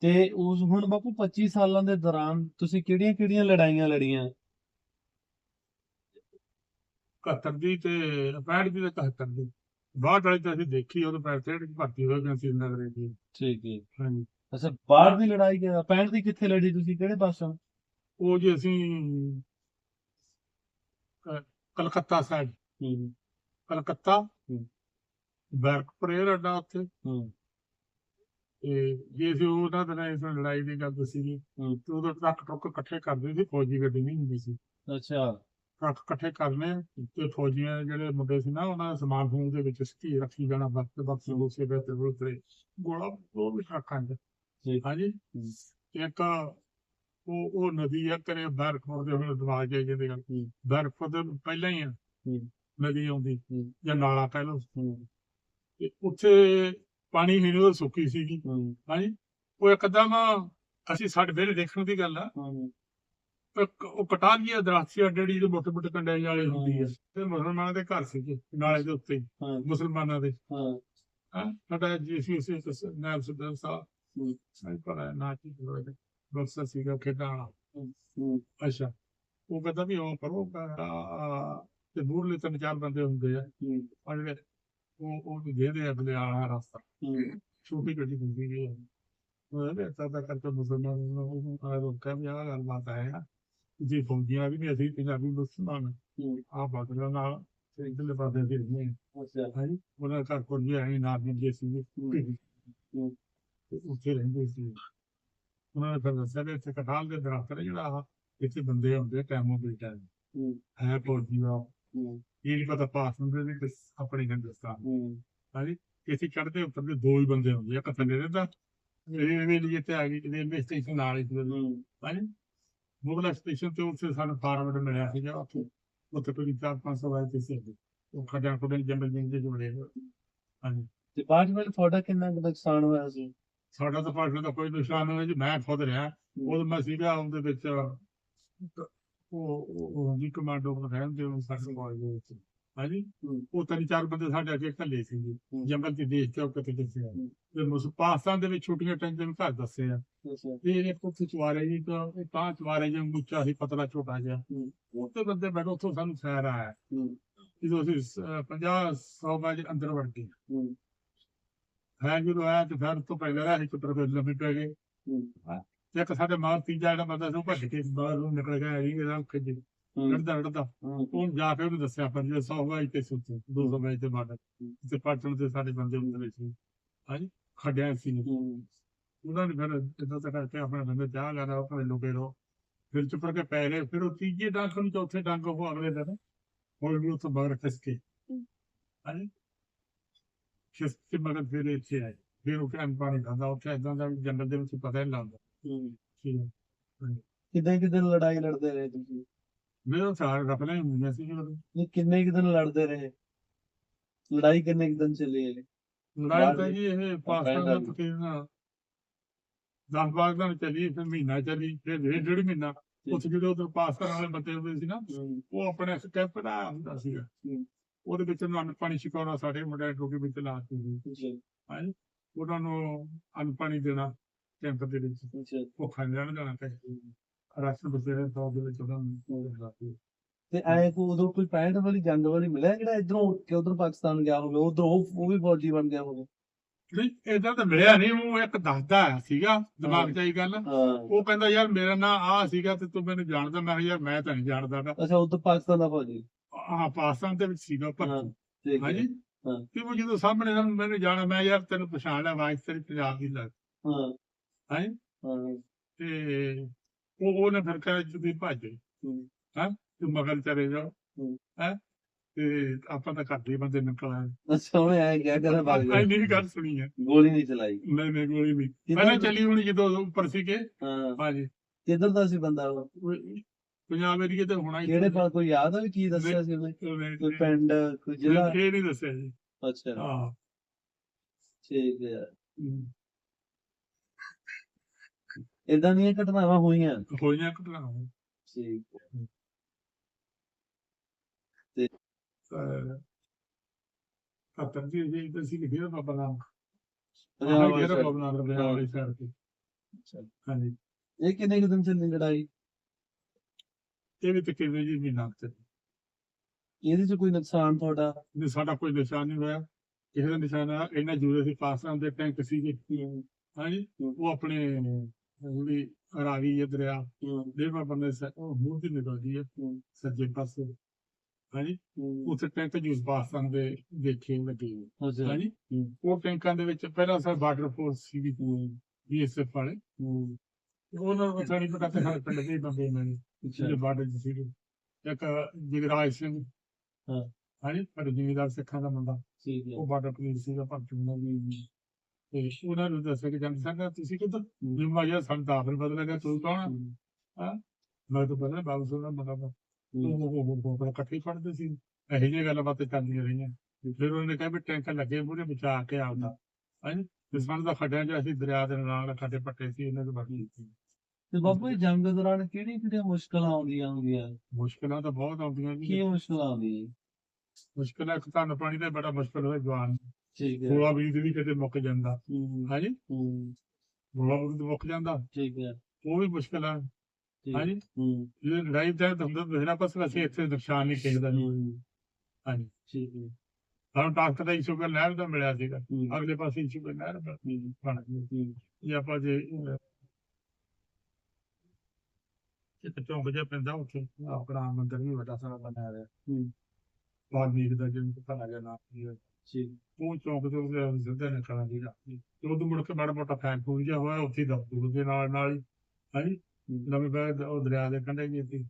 ਤੇ ਉਸ ਹੁਣ ਬਾਪੂ 25 ਸਾਲਾਂ ਦੇ ਦੌਰਾਨ ਤੁਸੀਂ ਕਿਹੜੀਆਂ ਕਿਹੜੀਆਂ ਲੜਾਈਆਂ ਲੜੀਆਂ? 71 ਦੀ ਤੇ 65 ਦੀ ਤੇ 71 ਦੀ। ਬਾਅਦ ਵਾਲੀ ਤਾਂ ਅਸੀਂ ਦੇਖੀ ਉਦੋਂ ਪੈਰ ਤੇ ਭਰਤੀ ਹੋ ਗਏ ਸੀ ਨਗਰੇ ਦੀ। ਠੀਕ ਹੈ। ਹਾਂਜੀ। ਅੱਛਾ ਬਾਹਰ ਦੀ ਲੜਾਈ ਕਿ 65 ਦੀ ਕਿੱਥੇ ਲੜੀ ਤੁਸੀਂ ਕਿਹੜੇ ਪਾਸੋਂ ਉਹ ਜੀ ਅਸੀਂ ਕ- ਕਲਕੱਤਾ ਸਾਈਡ ਹੂੰ ਕਲਕੱਤਾ ਹੂੰ। ਬੈਰਕ ਪ੍ਰੇਅਰ ਅੱਡਾ ਉੱਥੇ। ਹੂੰ। ਤੇ ਜੇ ਅਸੀਂ ਉਹਨਾਂ ਦੇ ਨਾਲ ਇਸ ਲੜਾਈ ਦੀ ਗੱਲ ਦੱਸੀ ਹੂੰ। ਤੇ ਉਦੋਂ ਟਰੱਕ ਟਰੱਕ ਇਕੱਠੇ ਕਰਦੇ ਸੀ ਫੌਜੀ ਗੱਡੀ ਨਹੀਂ ਹੁੰਦੀ ਸੀ। ਅੱਛਾ। ਟਰੱਕ ਇਕੱਠੇ ਕਰਨੇ ਤੇ ਫੌਜੀਆਂ ਜਿਹੜੇ ਮੁੰਡੇ ਸੀ ਨਾ ਉਹਨਾਂ ਦਾ ਸਮਾਨ ਸਮੂਨ ਦੇ ਵਿੱਚ ਸਕੀ ਰੱਖੀ ਜਾਣਾ ਵਕਤ ਵਕਤ ਉਸੇ ਦੇ ਤੇ ਗੋਲਾ ਉਹ ਵੀ 'ਚ ਜੀ। ਹਾਂਜੀ। ਇੱਕ ਉਹ ਉਹ ਨਦੀ ਆ ਕਰੇ ਬਰਖਪੁਰ ਦੇ ਹੁਣ ਦਿਮਾਗ ਜੇ ਜਿਹਦੇ ਗੱਲ ਹੂੰ। ਬਰਖਪੁਰ ਦੇ ਪਹਿਲਾਂ ਹੀ ਆ। ਨਦੀ ਆਉਂਦੀ। ਜਾਂ ਨਾਲਾ ਕਹਿ ਲਓ। ਤੇ ਉੱਥੇ ਪਾਣੀ ਹੀ ਨਹੀਂ ਸੁੱਕੀ ਸੀਗੀ। ਹਾਂਜੀ? ਉਹ ਇੱਕਦਮ ਅਸੀਂ ਸਾਡੇ ਵੇਲੇ ਦੇਖਣ ਦੀ ਗੱਲ ਆ। ਉਹ ਕਟਾਰੀਆ ਦਰਖਤ ਸੀ ਜਿਹੜੀ ਜੋ ਮੋਟੇ ਮੋਟੇ ਕੰਡੇ ਵਾਲੀ ਹੁੰਦੀ ਆ। ਹੂੰ। ਤੇ ਮੁਸਲਮਾਨਾਂ ਦੇ ਘਰ ਸੀਗੇ ਨਾਲੇ ਦੇ ਉੱਤੇ ਮੁਸਲਮਾਨਾਂ ਦੇ। ਹਾਂ। ਹਾਂ? ਸਾਡਾ ਜੀ ਸੀ ਉਸੇ ਨਾਮ ਸੁਦਰ ਸਾਹਿਬ। ਸਾਈ ਪਰ ਨਾ ਕੀ ਹੋਵੇ ਬਸ ਸੀਗਾ ਖੇਡਾਂ ਵਾਲਾ। ਹੂੰ ਅੱਛਾ। ਉਹ ਕਹਿੰਦਾ ਵੀ ਉਹ ਕਰੋ ਆ ਤੇ ਮੂਰਲੇ ਤਿੰਨ ਚਾਰ ਬੰਦੇ ਹੁੰਦੇ ਆ। ਆ ਜਿਹੜੇ ਉਹ ਉਹ ਦੇਦੇ ਅਗਲੇ ਆਹ ਰਸਤਾ। ਛੋਟੀ ਗੱਡੀ ਹੁੰਦੀ ਹੈ ਉਹ ਤਾਂ ਕਰਕੇ ਮੁਸਲਮਾਨ ਨੂੰ ਆ ਰੋਕਾ ਵੀ ਆ ਗੱਲ ਬਾਤ ਹੈ ਜੀ ਫੌਜੀਆਂ ਵੀ ਨਹੀਂ ਅਸੀਂ ਪੰਜਾਬੀ ਮੁਸਲਮਾਨ ਹੂੰ। ਆ ਬਾਦਲਾਂ ਨਾਲ ਤੇ ਇਧਰਲੇ ਪਾਸੇ ਦੇ ਨੇ। ਅੱਛਾ। ਹਾਂਜੀ ਉਹਨਾਂ ਦਾ ਘਰ ਕੋਲ ਵੀ ਆਈ ਨਾ ਵੀ ਜੇ ਸੀ। ਹੂੰ। ਤੇ ਉੱਥੇ ਰਹਿੰਦੇ ਸੀ। ਉਹਨਾਂ ਨੇ ਫਿਰ ਦੱਸਿਆ ਵੀ ਇੱਥੇ ਕਟਾਲ ਦੇ ਦਰਖਤ ਨੇ ਜਿਹੜਾ ਆਹ ਇੱਥੇ ਬੰਦੇ ਹੁੰਦੇ ਟਾਈਮੋਂ ਬੇ ਟਾਈਮ ਹੂੰ। ਹੈ ਫੌਜੀ ਦਾ ਹੂੰ। ਇਹ ਨਹੀਂ ਪਤਾ ਪਾਸ ਹੁੰਦੇ ਨੇ ਕਿ ਆਪਣੇ ਹਿੰਦੁਸਤਾਨ ਹੂੰ। ਇੱਥੇ ਚੜ੍ਹਦੇ ਉੱਤਰਦੇ ਦੋ ਹੀ ਬੰਦੇ ਹੁੰਦੇ ਆ ਇੱਕ ਥੱਲੇ ਰਹਿੰਦਾ। ਰੇਲਵੇ ਲਈ ਤੇ ਆ ਗਈ ਰੇਲਵੇ ਸਟੇਸ਼ਨ ਨਾਲ ਹੀ ਸੀ। ਉਦੋਂ। ਹੂੰ? ਹਾਂਜੀ ਮੁਗਲਾ ਸਟੇਸ਼ਨ ਤੇ ਉੱਥੇ ਸਾਨੂੰ ਫਾਰਮ ਮਿਲਿਆ ਸੀਗਾ ਉੱਥੇ। ਉੱਥੇ ਕੋਈ 4-500 ਵਾਰ ਤੇ ਸੀ ਉਹ ਖੜਿਆ ਕੋਲ ਜੰਗਲ ਜਿੰਗ ਦੇ ਜੁੜੇ ਹਾਂਜੀ। ਤੇ ਬਾਅਦ ਵਿੱਚ ਤੁਹਾਡਾ ਕਿੰਨਾ ਕੁ ਨੁਕਸਾਨ ਹੋਇਆ ਸੀ? ਸਾਡਾ ਤਾਂ ਭਾਸ਼ਾ ਦਾ ਕੋਈ ਨਿਸ਼ਾਨ ਨਹੀਂ ਜੀ ਮੈਂ ਖੁਦ ਰਿਹਾ। ਉਦੋਂ ਮੈਂ ਸੀਗਾ ਉਹਦੇ ਵਿੱਚ ਉਹ ਉਹ- ਉਹ ਜੀ ਕਮਾਂਡੋ ਕੋਲ ਰਹਿੰਦੇ ਉਹ ਸਾਡੇ ਕੋਲ ਦੇ ਵਿੱਚ ਹਾਂਜੀ। ਉਹ ਤਿੰਨ ਚਾਰ ਬੰਦੇ ਸਾਡੇ ਅੱਗੇ ਘੱਲੇ ਸੀਗੇ। ਜੰਗਲ ਚ ਦੇਖ ਕੇ ਉਹ ਕਿਤੇ ਕਿਤੇ ਹੂੰ। ਤੇ ਮੁਸ ਪਾਕਿਸਤਾਨ ਦੇ ਵਿੱਚ ਛੋਟੀਆਂ ਟੈਂਕਾਂ ਘਰ ਦੱਸੇ ਆ ਤੇ ਇਹ ਉੱਥੇ ਚਵਾਰੇ ਜੀ ਤਾਂ ਇਹ ਤਾਂ ਚਵਾਰੇ ਜਿਹਾ ਉੱਚਾ ਸੀ ਪਤਲਾ ਛੋਟਾ ਜਿਹਾ। ਹੂੰ। ਉੱਥੇ ਬੰਦੇ ਬੈਠੋ ਉੱਥੋਂ ਸਾਨੂੰ ਸੈਰ ਆਇਆ। ਜਦੋਂ ਅਸੀਂ 50 100 ਗਜ ਅੰਦਰ ਵੜ ਗਏ। ਹੂੰ। ਜਦੋਂ ਆਇਆ ਤੇ ਫਿਰ ਤੋਂ ਪਹਿਲਾਂ ਰਿਹਾ ਇੱਕ ਤਰਫ ਲੰਮੇ ਪੈ ਗਏ। ਤੇ ਇੱਕ ਸਾਡੇ ਮਾਰ ਤੀਜਾ ਜਿਹੜਾ ਬੰਦਾ ਸੀ ਉਹ ਭੱਜ ਕੇ ਬਾਹਰ ਨੂੰ ਨਿਕਲ ਗਿਆ ਜੀ ਇਹਦਾ ਖਿੱਜ ਲੜਦਾ ਹੂੰ। ਉਹ ਜਾ ਕੇ ਉਹਨੂੰ ਦੱਸਿਆ ਪਰ ਜੇ 100 ਗਜ ਤੇ ਸੁੱਤੇ 200 ਗਜ ਤੇ ਬਾਅਦ ਤੇ ਪਾਟਣ ਤੇ ਸਾਡੇ ਬੰਦੇ ਹੁੰਦੇ ਸੀ ਹਾਂਜੀ ਖੱਡਿਆ ਸੀ ਉਹਨਾਂ ਨੇ ਫਿਰ ਇਦਾਂ ਤਾਂ ਕਰਕੇ ਆਪਣੇ ਬੰਦੇ ਚਾਹ ਲੈਣਾ ਆਪਣੇ ਲੋਕੇ ਰੋ ਫਿਰ ਚੁੱਪ ਕਰਕੇ ਪੈ ਗਏ। ਫਿਰ ਉਹ ਤੀਜੇ ਡੰਗ ਨੂੰ ਚੌਥੇ ਡੰਗ ਉਹ ਅਗਲੇ ਦਿਨ ਹੋਰ ਵੀ ਉੱਥੋਂ ਮਗਰ ਖਿਸ ਕੇ ਹਾਂਜੀ। ਖਿਸ ਕੇ ਮਗਰ ਫਿਰ ਇੱਥੇ ਆਏ। ਫਿਰ ਉਹ ਟਾਈਮ ਪਾਣੀ ਖਾਂਦਾ। ਉੱਥੇ ਇਦਾਂ ਦਾ ਜੰਗਲ ਦੇ ਵਿੱਚ ਪਤਾ ਨਹੀਂ ਲੱਗਦਾ। ਹੂੰ। ਕੀ ਹੈ। ਕਿੰਨੇ ਕਿ ਦਿਨ ਲੜਾਈ ਲੜਦੇ ਰਹੇ ਤੁਸੀਂ? ਮੇਰੇ ਸਾਰੇ ਰਫਲੇ ਹੀ ਹੁੰਦੀਆਂ ਸੀ ਜਦੋਂ। ਇਹ ਕਿੰਨੇ ਕਿ ਦਿਨ ਲੜਦੇ ਰਹੇ? ਲੜਾਈ ਕਿੰਨੇ ਕੁ ਦਿਨ ਚੱਲੀ ਹੈ ਲੜਾਈ ਤਾਂ ਜੀ ਇਹ ਪਾਕਿਸਤਾਨ ਦਾ ਤਕਰੀਬਨ 10 ਬਾਗ ਚੱਲੀ ਫਿਰ ਮਹੀਨਾ ਚੱਲੀ ਫਿਰ ਡੇਢ ਡੇਢ ਮਹੀਨਾ। ਉੱਥੇ ਜਿਹੜੇ ਉਧਰ ਪਾਕਿਸਤਾਨ ਵਾਲੇ ਬੰਦੇ ਹੁੰਦੇ ਸੀ ਨਾ ਉਹ ਆਪਣੇ ਕੈਂਪ ਦਾ ਹੁੰਦਾ ਸੀਗਾ। ਉਹਦੇ ਵਿੱਚ ਅੰਨ ਪਾਣੀ ਛਕਾਉਣਾ ਸਾਡੇ ਮੁੰਡੇ ਟੋਕੇ ਵਿੱਚ ਲਾ ਦਿੱਤੀ ਸੀ। ਅੱਛਾ ਉਹਨਾਂ ਨੂੰ ਅੰਨ ਪਾਣੀ ਦੇਣਾ ਕੈਂਪ ਦੇ ਵਿੱਚ ਭੁੱਖਾ ਨਹੀਂ ਰਹਿਣ ਦੇਣਾ ਰਾਸ਼ਨ ਬਸੇਰੇ ਤੋਂ ਦੇ ਵਿੱਚ ਉਹਨਾਂ ਨੂੰ ਸੀ। ਤੇ ਐ ਕੋ ਉਦੋਂ ਕੋਈ 65 ਵਾਲੀ ਜੰਗ ਵਾਲੀ ਮਿਲਿਆ ਜਿਹੜਾ ਇਧਰੋਂ ਉੱਠ ਕੇ ਉਧਰ ਪਾਕਿਸਤਾਨ ਗਿਆ ਹੋਵੇ? ਉਧਰ ਉਹ ਉਹ ਵੀ ਫੌਜੀ ਬਣ ਗਿਆ ਹੋਵੇ? ਨਹੀਂ ਏਦਾਂ ਤਾਂ ਮਿਲਿਆ ਨਹੀਂ ਉਹ ਇੱਕ ਦੱਸਦਾ ਸੀਗਾ ਦਿਮਾਗ 'ਚ ਆਈ ਗੱਲ। ਹਾਂ। ਉਹ ਕਹਿੰਦਾ ਯਾਰ ਮੇਰਾ ਨਾਂ ਆ ਸੀਗਾ ਤੇ ਤੂੰ ਮੈਨੂੰ ਜਾਣਦਾ। ਮੈਂ ਯਾਰ ਮੈਂ ਤਾਂ ਨਹੀਂ ਜਾਣਦਾ। ਅੱਛਾ ਉਧਰ ਪਾਕਿਸਤਾਨ ਦਾ ਫੌਜੀ? ਆਹ ਪਾਕਿਸਤਾਨ ਦੇ ਵਿੱਚ ਸੀਗਾ ਪਰ ਹਾਂ ਠੀਕ ਹੈ। ਹਾਂਜੀ? ਹਾਂ। ਤੇ ਉਹ ਜਦੋਂ ਸਾਹਮਣੇ ਨਾ ਮੈਨੂੰ ਜਾਣਾ ਮੈਂ ਯਾਰ ਤੈਨੂੰ ਪਛਾਣ ਲਿਆ ਆਵਾਜ਼ ਤੇਰੀ ਪੰਜਾਬ ਦੀ ਲੱਗ ਹਾਂ? ਹਾਂ। ਤੇ ਉਹ ਉਹਨੇ ਫਿਰ ਕਿਹਾ ਤੁਸੀਂ ਭੱਜ ਹੂੰ। ਹਾਂ? ਤੂੰ ਮਗਰ ਚਲੇ ਜਾਓ। ਹੂੰ। ਤੇ ਆਪਾਂ ਤਾਂ ਘਰ ਦੇ ਬੰਦੇ ਨਿਕਲ ਆਏ ਅੱਛਾ ਉਹਨੇ ਐ ਕਿਹਾ ਕਰ ਭਾਗ ਜਾ ਐ ਨਹੀਂ ਗੱਲ ਸੁਣੀ ਹੈ। ਗੋਲੀ ਨਹੀਂ ਚਲਾਈ। ਮੈਂ ਮੈਂ ਗੋਲੀ ਕਿੱਧਰ- ਪਹਿਲਾਂ ਚੱਲੀ ਹੁਣ ਜਦੋਂ ਉੱਪਰ ਸੀਗੇ। ਹਾਂ। ਹਾਂਜੀ। ਕਿੱਧਰ ਦਾ ਸੀ ਬੰਦਾ ਉਹ? ਪੰਜਾਬ ਏਰੀਏ ਤੇ ਹੋਣਾ ਹੀ ਕਿਹੜੇ ਪਾ ਕੋਈ ਯਾਦ ਆ ਵੀ ਕੀ ਦੱਸਿਆ ਸੀ ਉਹਨੇ? ਕੋਈ ਪਿੰਡ ਕੋਈ ਜ਼ਿਲ੍ਹਾ? ਇਹ ਨਹੀਂ ਦੱਸਿਆ ਜੀ। ਅੱਛਾ। ਹਾਂ। ਠੀਕ ਹੈ। ਇਦਾਂ ਦੀਆਂ ਘਟਨਾਵਾਂ ਹੋਈਆਂ। ਹੋਈਆਂ ਘਟਨਾਵਾਂ। ਠੀਕ ਤਾਂ ਤੰਜੀ ਜੀ ਤਾਂ ਸੀ ਲਿਖਿਆ ਬਾਬਾ ਨਾਮ ਪੰਜਾਬ ਹਾਂ ਵਾਲੀ ਜਿਹੜਾ side। ਬਾਬਾ ਨਾਮ ਰਬਿਆ ਵਾਲੀ ਸਾਈਡ ਤੇ ਅੱਛਾ। ਹਾਂਜੀ। ਇਹ ਕਿੰਨੇ ਕੁ ਦਿਨ ਚੱਲੀ ਲੜਾਈ? ਇਹ ਵੀ ਤਕਰੀਬਨ ਜੀ ਮਹੀਨਾ ਤੇ ਇਹਦੇ ਚ ਕੋਈ ਨੁਕਸਾਨ ਤੁਹਾਡਾ? ਨਹੀਂ ਸਾਡਾ ਕੋਈ ਨਿਸ਼ਾਨ ਨਹੀਂ ਹੋਇਆ। ਕਿਸੇ ਦਾ ਨਿਸ਼ਾਨ ਆ ਜੂਰੇ ਸੀ ਪਾਕਿਸਤਾਨ ਦੇ ਟੈਂਕ ਸੀਗੇ। ਹਾਂਜੀ ਹੂੰ। ਉਹ ਆਪਣੇ ਜਿਹੜੀ ਰਾਵੀ ਹੈ ਦਰਿਆ। ਦੇਵਾ ਬੰਦੇ ਸ ਉਹ ਮੂੰਹ ਦੀ ਨਿਕਲਦੀ ਹੈ। ਸੱਜੇ ਪਾਸੇ। ਹਾਂਜੀ? ਉੱਥੇ ਟੈਂਕ ਜੂਸ ਪਾਕਿਸਤਾਨ ਦੇ ਦੇਖੇ ਲੱਗੇ ਹਾਂਜੀ। ਉਹ ਟੈਂਕਾਂ ਦੇ ਵਿੱਚ ਪਹਿਲਾਂ ਸਰ ਬਾਰਡਰ ਫੋਰਸ ਸੀ ਹੂੰ। ਬੀਐਸਐਫ ਵਾਲੇ। ਉਹਨਾਂ ਨੂੰ ਪਤਾ ਨਹੀਂ ਪਤਾ ਤੇ ਸਾਡੇ ਪਿੰਡ ਦੇ ਬੰਦੇ ਨੇ। ਜਿਹੜੇ ਬਾਰਡਰ 'ਚ ਸੀਗੇ। ਇੱਕ ਜਗਰਾਜ ਸਿੰਘ। ਹਾਂ। ਹਾਂਜੀ? ਪਰ ਜ਼ਿਮੀਦਾਰ ਸਿੱਖਾਂ ਦਾ ਮੁੰਡਾ। ਉਹ ਬਾਰਡਰ ਪੁਲਿਸ ਸੀਗਾ ਪਰ ਵੀ ਤੇ ਉਹਨਾਂ ਨੂੰ ਦੱਸਿਆ ਕਿ ਜੰਗ ਸਿੰਘ ਤੁਸੀਂ ਕਿੱਧਰ ਜਿੰਮਾ ਯਾਰ ਸਾਨੂੰ ਤਾਂ ਫਿਰ ਬਦਲ ਗਿਆ ਤੂੰ ਕੌਣ ਆ? ਹੂੰ, ਮੈਂ ਤਾਂ ਪਤਾ ਬਾਬੂ ਦਾ ਵਾ। ਹੂੰ, ਉਹ ਉਹ ਉਹ ਉਹ ਇਕੱਠੇ ਹੀ ਪੜ੍ਹਦੇ ਸੀ। ਇਹੋ ਜਿਹੀਆਂ ਗੱਲਾਂ ਬਾਤਾਂ ਚੱਲਦੀਆਂ ਰਹੀਆਂ। ਫਿਰ ਉਹਨਾਂ ਕਿਹਾ ਵੀ ਟੈਂਕ ਲੱਗੇ ਮੂਰੇ ਬਚਾ ਕੇ ਆਉਂਦਾ ਇਸ ਸੰਬੰਧ ਦਾ ਖੱਡਿਆਂ 'ਚ ਅਸੀਂ ਦਰਿਆ ਦੇ ਨਾਲ ਖੱਡੇ ਪੱਟੇ ਸੀ ਇਹਨਾਂ ਦੇ ਬਾਕੀ ਤੇ ਬਾਬੂ ਜੀ ਜੰਗ ਦੌਰਾਨ ਕਿਹੜੀ ਕਿਹੜੀਆਂ ਮੁਸ਼ਕਲਾਂ ਆਉਂਦੀਆਂ ਹੁੰਦੀਆਂ? ਮੁਸ਼ਕਲਾਂ ਤਾਂ ਬਹੁਤ ਆਉਂਦੀਆਂ ਕੀ ਜੀ ਮੁਸ਼ਕਲਾਂ ਆਉਂਦੀਆਂ ਮੁਸ਼ਕਲਾਂ ਇੱਕ ਤਾਂ ਪਾਣੀ ਦਾ ਬੜਾ ਮੁਸ਼ਕਲ ਹੋਇਆ ਜਵਾਨ ਠੀਕ ਹੈ। ਗੋਲਾ ਵੀ ਵੀ ਕਿਤੇ ਮੁੱਕ ਜਾਂਦਾ। ਹੂੰ ਹਾਂਜੀ? ਹੂੰ। ਗੋਲਾ ਵੀ ਮੁੱਕ ਜਾਂਦਾ। ਠੀਕ ਹੈ। ਉਹ ਵੀ ਮੁਸ਼ਕਲ ਆ। ਹੈ। ਹਾਂਜੀ? ਹੂੰ। ਇਹ ਲੜਾਈ ਦਾ ਹੁੰਦਾ ਬਹਿਰਾ ਪਾਸ ਵਸੇ ਇੱਥੇ ਨੁਕਸਾਨ ਨਹੀਂ ਕਿਸੇ ਦਾ। ਜੀ। ਹੂੰ। ਹਾਂਜੀ। ਠੀਕ ਹੈ। ਸਾਨੂੰ ਟਾਸਕ ਦਾ ਇਸ਼ੂ ਕਰ ਨਹਿਰ ਦਾ ਮਿਲਿਆ ਸੀਗਾ। ਹੂੰ। ਅਗਲੇ ਪਾਸੇ ਇਸ਼ੂ ਕਰ ਨਹਿਰ ਦਾ ਹੂੰ, ਬਣ ਗਿਆ। ਹੂੰ, ਜੇ ਆਪਾਂ ਜੇ ਇੱਕ ਚੌਂਕ ਜਿਹਾ ਪੈਂਦਾ ਉੱਥੇ ਆਪਣਾ ਮੰਦਿਰ ਵੀ ਵੱਡਾ ਸਾਰਾ ਬਣਾਇਆ ਹੋਇਆ। ਹੂੰ। ਵਾਲਮੀਕ ਦਾ ਜਿਹਨੂੰ ਪਤਾ ਲੱਗਿਆ ਹੈ। ਠੀਕ ਉਹ ਚੌਂਕ ਤੋਂ ਉਹਦੇ ਸਿੱਧਾ ਨਿਕਲਣਾ ਸੀਗਾ। ਤੇ ਉਦੋਂ ਮੁੜ ਕੇ ਮਾੜਾ ਮੋਟਾ ਫੈਨ ਫੂਨ ਜਿਹਾ ਹੋਇਆ ਉੱਥੇ ਹੀ ਦਬਦੂਰ ਦੇ ਨਾਲ ਨਾਲ ਹੀ। ਹਾਂਜੀ ਹੂੰ। ਨਵੇਂ ਬਾਅਦ ਉਹ ਦਰਿਆ ਦੇ ਕੰਢੇ ਜੀ ਸੀ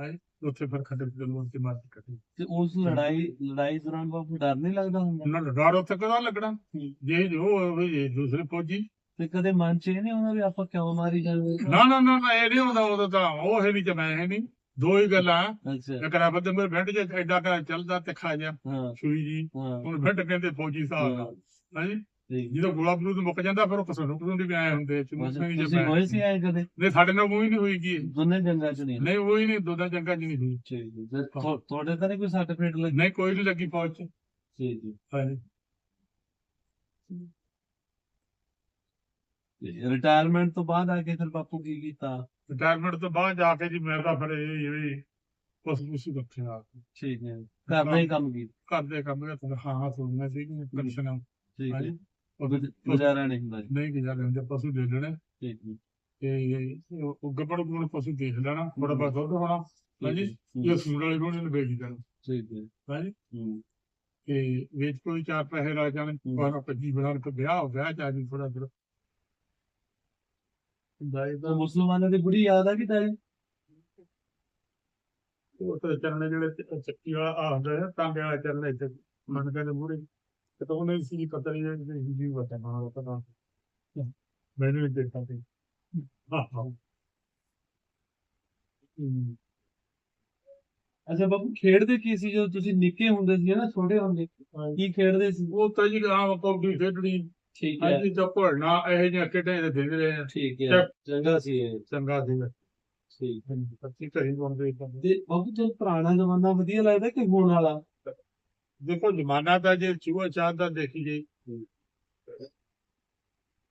ਹਾਂਜੀ ਉੱਥੇ ਫਿਰ ਖੱਡੇ ਤੇ ਲੋਕ ਤੇ ਮਾਰ ਕੱਟੀ ਤੇ ਉਸ ਲੜਾਈ ਲੜਾਈ ਦੌਰਾਨ ਬਾਬੂ ਡਰ ਨਹੀਂ ਲੱਗਦਾ ਹੁੰਦਾ? ਨੂੰ ਡਰ ਉੱਥੇ ਕਦੋਂ ਲੱਗਣਾ? ਜੇ ਜੋ ਹੋਵੇ ਦੂਸਰੇ ਫੌਜੀ। ਤੇ ਕਦੇ ਮਨ ਚ ਇਹ ਨਹੀਂ ਆਉਂਦਾ ਵੀ ਆਪਾਂ ਕਿਉਂ ਮਾਰੀ ਜਾਂਦੇ? ਨਾ ਨਾ ਨਾ ਇਹ ਨਹੀਂ ਹੁੰਦਾ ਉਦੋਂ ਤਾਂ ਉਹ ਹੈ ਨਹੀਂ ਤੇ ਮੈਂ ਹੈ ਨਹੀਂ। ਦੋ ਹੀ ਗੱਲਾਂ। ਅੱਛਾ। ਇੱਕ ਰੱਬ ਦੇ ਮੇਰੇ ਬੈਠ ਜੇ ਐਡਾ ਕਾ ਚੱਲਦਾ ਤੇ ਖਾ ਜਾ ਹਾਂ। ਸੂਈ ਜੀ। ਹਾਂ। ਹੁਣ ਕਹਿੰਦੇ ਫੌਜੀ ਸਾਹਿਬ ਨਾਲ। ਹਾਂਜੀ? ਜਦੋਂ ਗੋਲਾ ਬਰੂਦ ਮੁੱਕ ਜਾਂਦਾ ਫਿਰ ਉਹ ਕਸੂਰ ਕਸੂਰ ਵੀ ਆਏ ਹੁੰਦੇ ਚੁੰਨੀ ਬਸ ਸਿੰਘ ਤੁਸੀਂ ਹੋਏ ਸੀ ਆਏ ਕਦੇ? ਨਹੀਂ ਸਾਡੇ ਨਾਲ ਉਹ ਹੀ ਨਹੀਂ ਹੋਈ ਕੀ? ਦੋਨੇ ਜੰਗਾਂ ਚ ਨਹੀਂ। ਨਹੀਂ ਉਹ ਹੀ ਨਹੀਂ ਦੋਦਾਂ ਜੰਗਾਂ ਚ ਨਹੀਂ ਹੋਈ। ਠੀਕ ਜੀ। ਤੁਹਾਡੇ ਤਾਂ ਨਹੀਂ ਕੋਈ ਸਰਟੀਫਿਕੇਟ ਲੱਗੀ? ਨਹੀਂ ਕੋਈ ਨਹੀਂ ਲੱਗੀ ਫੌਜ ਚ। ਜੀ। ਹਾਂਜੀ। ਰਿਟਾਇਰਮੈਂਟ ਤੋਂ ਬਾਅਦ ਆ ਕੇ ਫਿਰ ਬਾਪੂ ਕੀ ਕੀਤਾ? ਰਿਟਾਇਰਮੈਂਟ ਤੋਂ ਬਾਅਦ ਜਾ ਕੇ ਜੀ ਮੈਂ ਤਾਂ ਫਿਰ ਇਹ ਇਹ ਕੁਛ ਕੁਛ ਰੱਖਿਆ ਠੀਕ ਹੈ ਘਰ ਦਾ ਹੀ ਕੰਮ ਕੀਤਾ ਘਰ ਦੇ ਕੰਮ ਦਾ ਹਾਂ ਹਾਂ ਸੁਣਨਾ ਸੀ ਕਿ ਪੈਨਸ਼ਨ ਠੀਕ ਹੈ ਹਾਂਜੀ ਉਹ ਗੁਜ਼- ਗੁਜ਼ਾਰਾ ਨਹੀਂ ਹੁੰਦਾ ਜੀ। ਨਹੀਂ ਗੁਜ਼ਾਰੇ ਹੁੰਦੇ ਪਸ਼ੂ ਦੇ ਲੈਣੇ। ਠੀਕ ਜੀ। ਤੇ ਉਹ ਗੱਬੜ ਗੁਣ ਪਸ਼ੂ ਦੇਖ ਲੈਣਾ ਬੜਾ ਬੜਾ ਦੁੱਧ ਹੋਣਾ। ਹਾਂਜੀ ਹੂੰ, ਇਹ ਸੂਰ ਵਾਲੇ ਨੂੰ ਇਹਨੂੰ ਵੇਚ ਦੇਣਾ। ਠੀਕ ਹੈ। ਹਾਂਜੀ ਹੂੰ। ਤੇ ਵੇਚ ਕੋਈ ਚਾਰ ਪੈਸੇ ਲਾ ਜਾਣੇ ਹੂੰ। ਪਰ ਪੱਜੀ ਬਣਾ ਕੇ ਵਿਆਹ ਹੋ ਗਿਆ ਚਾਹੀ ਥੋੜਾ ਥੋੜਾ ਤਾਂ ਮੁਸਲਮਾਨਾਂ ਦੀ ਬੁਰੀ ਯਾਦ ਆ ਕਿ ਤਾਏ ਉਹ ਤਾਂ ਚਰਨੇ ਜਿਹੜੇ ਚ- ਚੱਕੀ ਵਾਲਾ ਆ ਹੁੰਦਾ ਹੈ ਤਾਂਬੇ ਵਾਲਾ ਚਰਨੇ ਇੱਥੇ ਮਨ ਕਹਿੰਦੇ ਮੂਰੇ ਤੇ ਤਾਂ ਉਹਨੇ ਸੀ ਪਤਾ ਨਹੀਂ ਇਹ ਜੀ ਬਤਾ ਨਾ ਉਹ ਮੈਨੂੰ ਨਹੀਂ ਦੇਖਦਾ ਸੀ। ਹਾਂ ਹਾਂ। ਹਮ, ਅੱਛਾ ਬਾਪੂ ਖੇਡਦੇ ਕੀ ਸੀ ਜਦੋਂ ਤੁਸੀਂ ਨਿੱਕੇ ਹੁੰਦੇ ਸੀ ਨਾ ਛੋਟੇ ਹੁੰਦੇ? ਕੀ ਖੇਡਦੇ ਸੀ? ਉਹ ਤਾਂ ਜੀ ਆਮ ਕੌਡੀ ਖੇਡਣੀ। ਠੀਕ ਅੱਜ ਤਾਂ ਭੜਨਾ ਇਹ ਜਿਹੀਆਂ ਖੇਡਾਂ ਦੇ ਦੇ ਰਹੇ ਆ। ਠੀਕ ਹੈ। ਚੰਗਾ। ਸੀ ਇਹ। ਚੰਗਾ ਸੀ ਠੀਕ। ਪੱਤੀ ਘਰੀ ਬੰਦੇ ਤਾਂ ਤੇ ਬਾਪੂ ਤੁਹਾਨੂੰ ਪੁਰਾਣਾ ਜ਼ਮਾਨਾ ਵਧੀਆ ਲੱਗਦਾ ਕਿ ਹੁਣ ਵਾਲਾ? ਦੇਖੋ ਜ਼ਮਾਨਾ ਤਾਂ ਜੇ ਚੂਹਾ ਚਾਹ ਦਾ ਦੇਖੀ ਗਈ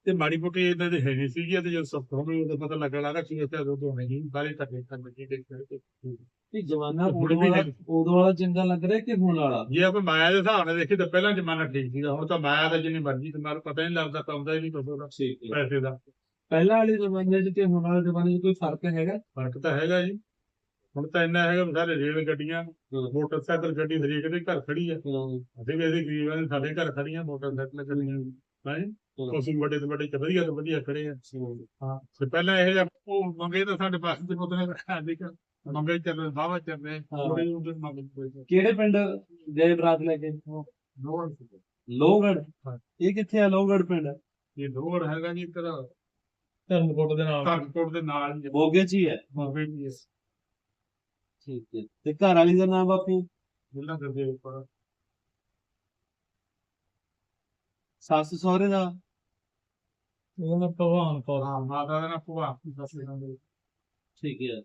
ਤੇ ਮਾੜੀ ਮੋਟੀ ਇਹਨਾਂ ਦੇ ਹੈ ਨਹੀਂ ਸੀ ਤੇ ਜਦੋਂ ਸਭ ਤੋਂ ਉਹਦਾ ਪਤਾ ਲੱਗਣ ਲੱਗਾ ਕਿ ਇਹ ਤਾਂ ਉਦੋਂ ਹੈ ਨਹੀਂ ਬਾਰੇ ਤੱਕ ਤੱਕ ਬੱਚੀ ਦੇ ਇਹ ਜ਼ਮਾਨਾ ਹੁਣ ਉਦੋਂ ਵਾਲਾ ਹੈ। ਉਦੋਂ ਵਾਲਾ ਚੰਗਾ ਲੱਗ ਰਿਹਾ ਕਿ ਹੁਣ ਵਾਲਾ? ਜੇ ਆਪਾਂ ਮਾਇਆ ਦੇ ਹਿਸਾਬ ਨਾਲ ਦੇਖੀ ਤਾਂ ਪਹਿਲਾਂ ਜ਼ਮਾਨਾ ਠੀਕ ਸੀਗਾ ਹੁਣ ਤਾਂ ਮਾਇਆ ਦਾ ਜਿੰਨੀ ਮਰਜ਼ੀ ਤੇ ਮਾਰੂ ਪਤਾ ਹੀ ਨਹੀਂ ਲੱਗਦਾ ਕਮਦਾ ਹੀ ਨਹੀਂ ਉਹਦਾ ਠੀਕ ਹੈ। ਪੈਸੇ ਦਾ। ਪਹਿਲਾਂ ਵਾਲੇ ਜ਼ਮਾਨੇ 'ਚ ਤੇ ਹੁਣ ਵਾਲੇ ਜ਼ਮਾਨੇ 'ਚ ਕੋਈ ਫ਼ਰਕ ਹੈਗਾ? ਫ਼ਰਕ ਤਾਂ ਹੈਗਾ ਜੀ। ਹੁਣ ਤਾਂ ਇੰਨਾ ਹੈਗਾ ਸਾਰੇ ਰੇਲ ਗੱਡੀਆਂ ਮੋਟਰਸਾਈਕਲ ਗੱਡੀ ਹਰੇਕ ਦੇ ਘਰ ਖੜੀ ਆ। ਅਸੀਂ ਵੀ ਇਹਦੇ ਗਰੀਬਾਂ ਦੇ ਸਾਡੇ ਘਰ ਖੜੀਆਂ ਮੋਟਰਸਾਈਕਲ ਗੱਡੀਆਂ ਹਾਂਜੀ ਅਸੀਂ ਵੱਡੇ ਤੋਂ ਵੱਡੇ ਵਧੀਆ ਤੋਂ ਵਧੀਆ ਖੜੇ ਆ। ਹਾਂ। ਤੇ ਪਹਿਲਾਂ ਇਹ ਜਿਹਾ ਉਹ ਮੰਗੇ ਤਾਂ ਸਾਡੇ ਪਾਸ ਦੇ ਕੋਲ ਨੇ ਦੇਖ ਮੰਗੇ ਚੱਲ ਬਾਵਾ ਚੱਲ ਰਹੇ ਹਾਂ। ਥੋੜੇ ਉਹਦੇ ਮੰਗੇ ਕੋਈ ਕਿਹੜੇ ਪਿੰਡ ਗਏ ਬਰਾਤ ਲੈ ਕੇ? ਲੋੜ ਲੋਹਗੜ ਹਾਂ। ਇਹ ਕਿੱਥੇ ਆ ਲੋਹਗੜ ਪਿੰਡ? ਇਹ ਲੋੜ ਹੈਗਾ ਜੀ ਤੇਰਾ ਧਰਮਕੋਟ ਦੇ ਧਰਮਕੋਟ ਦੇ ਨਾਲ ਹੀ ਬੋਗੇ 'ਚ ਹੀ ਹੈ ਮੰਗੇ ਜੀ ਇਸ ਠੀਕ ਹੈ। ਤੇ ਘਰ ਵਾਲੀ ਦਾ ਨਾਮ ਬਾਪੂ? ਜ਼ਿਲ੍ਹਾ ਦੇ ਉੱਪਰ ਸੱਸ ਸਹੁਰੇ ਦਾ? ਉਹਨਾਂ ਭਗਵਾਨ ਕੌਰ। ਹਾਂ ਮਾਤਾ ਦਾ ਨਾ ਦੱਸ ਰਹੇ ਠੀਕ ਹੈ।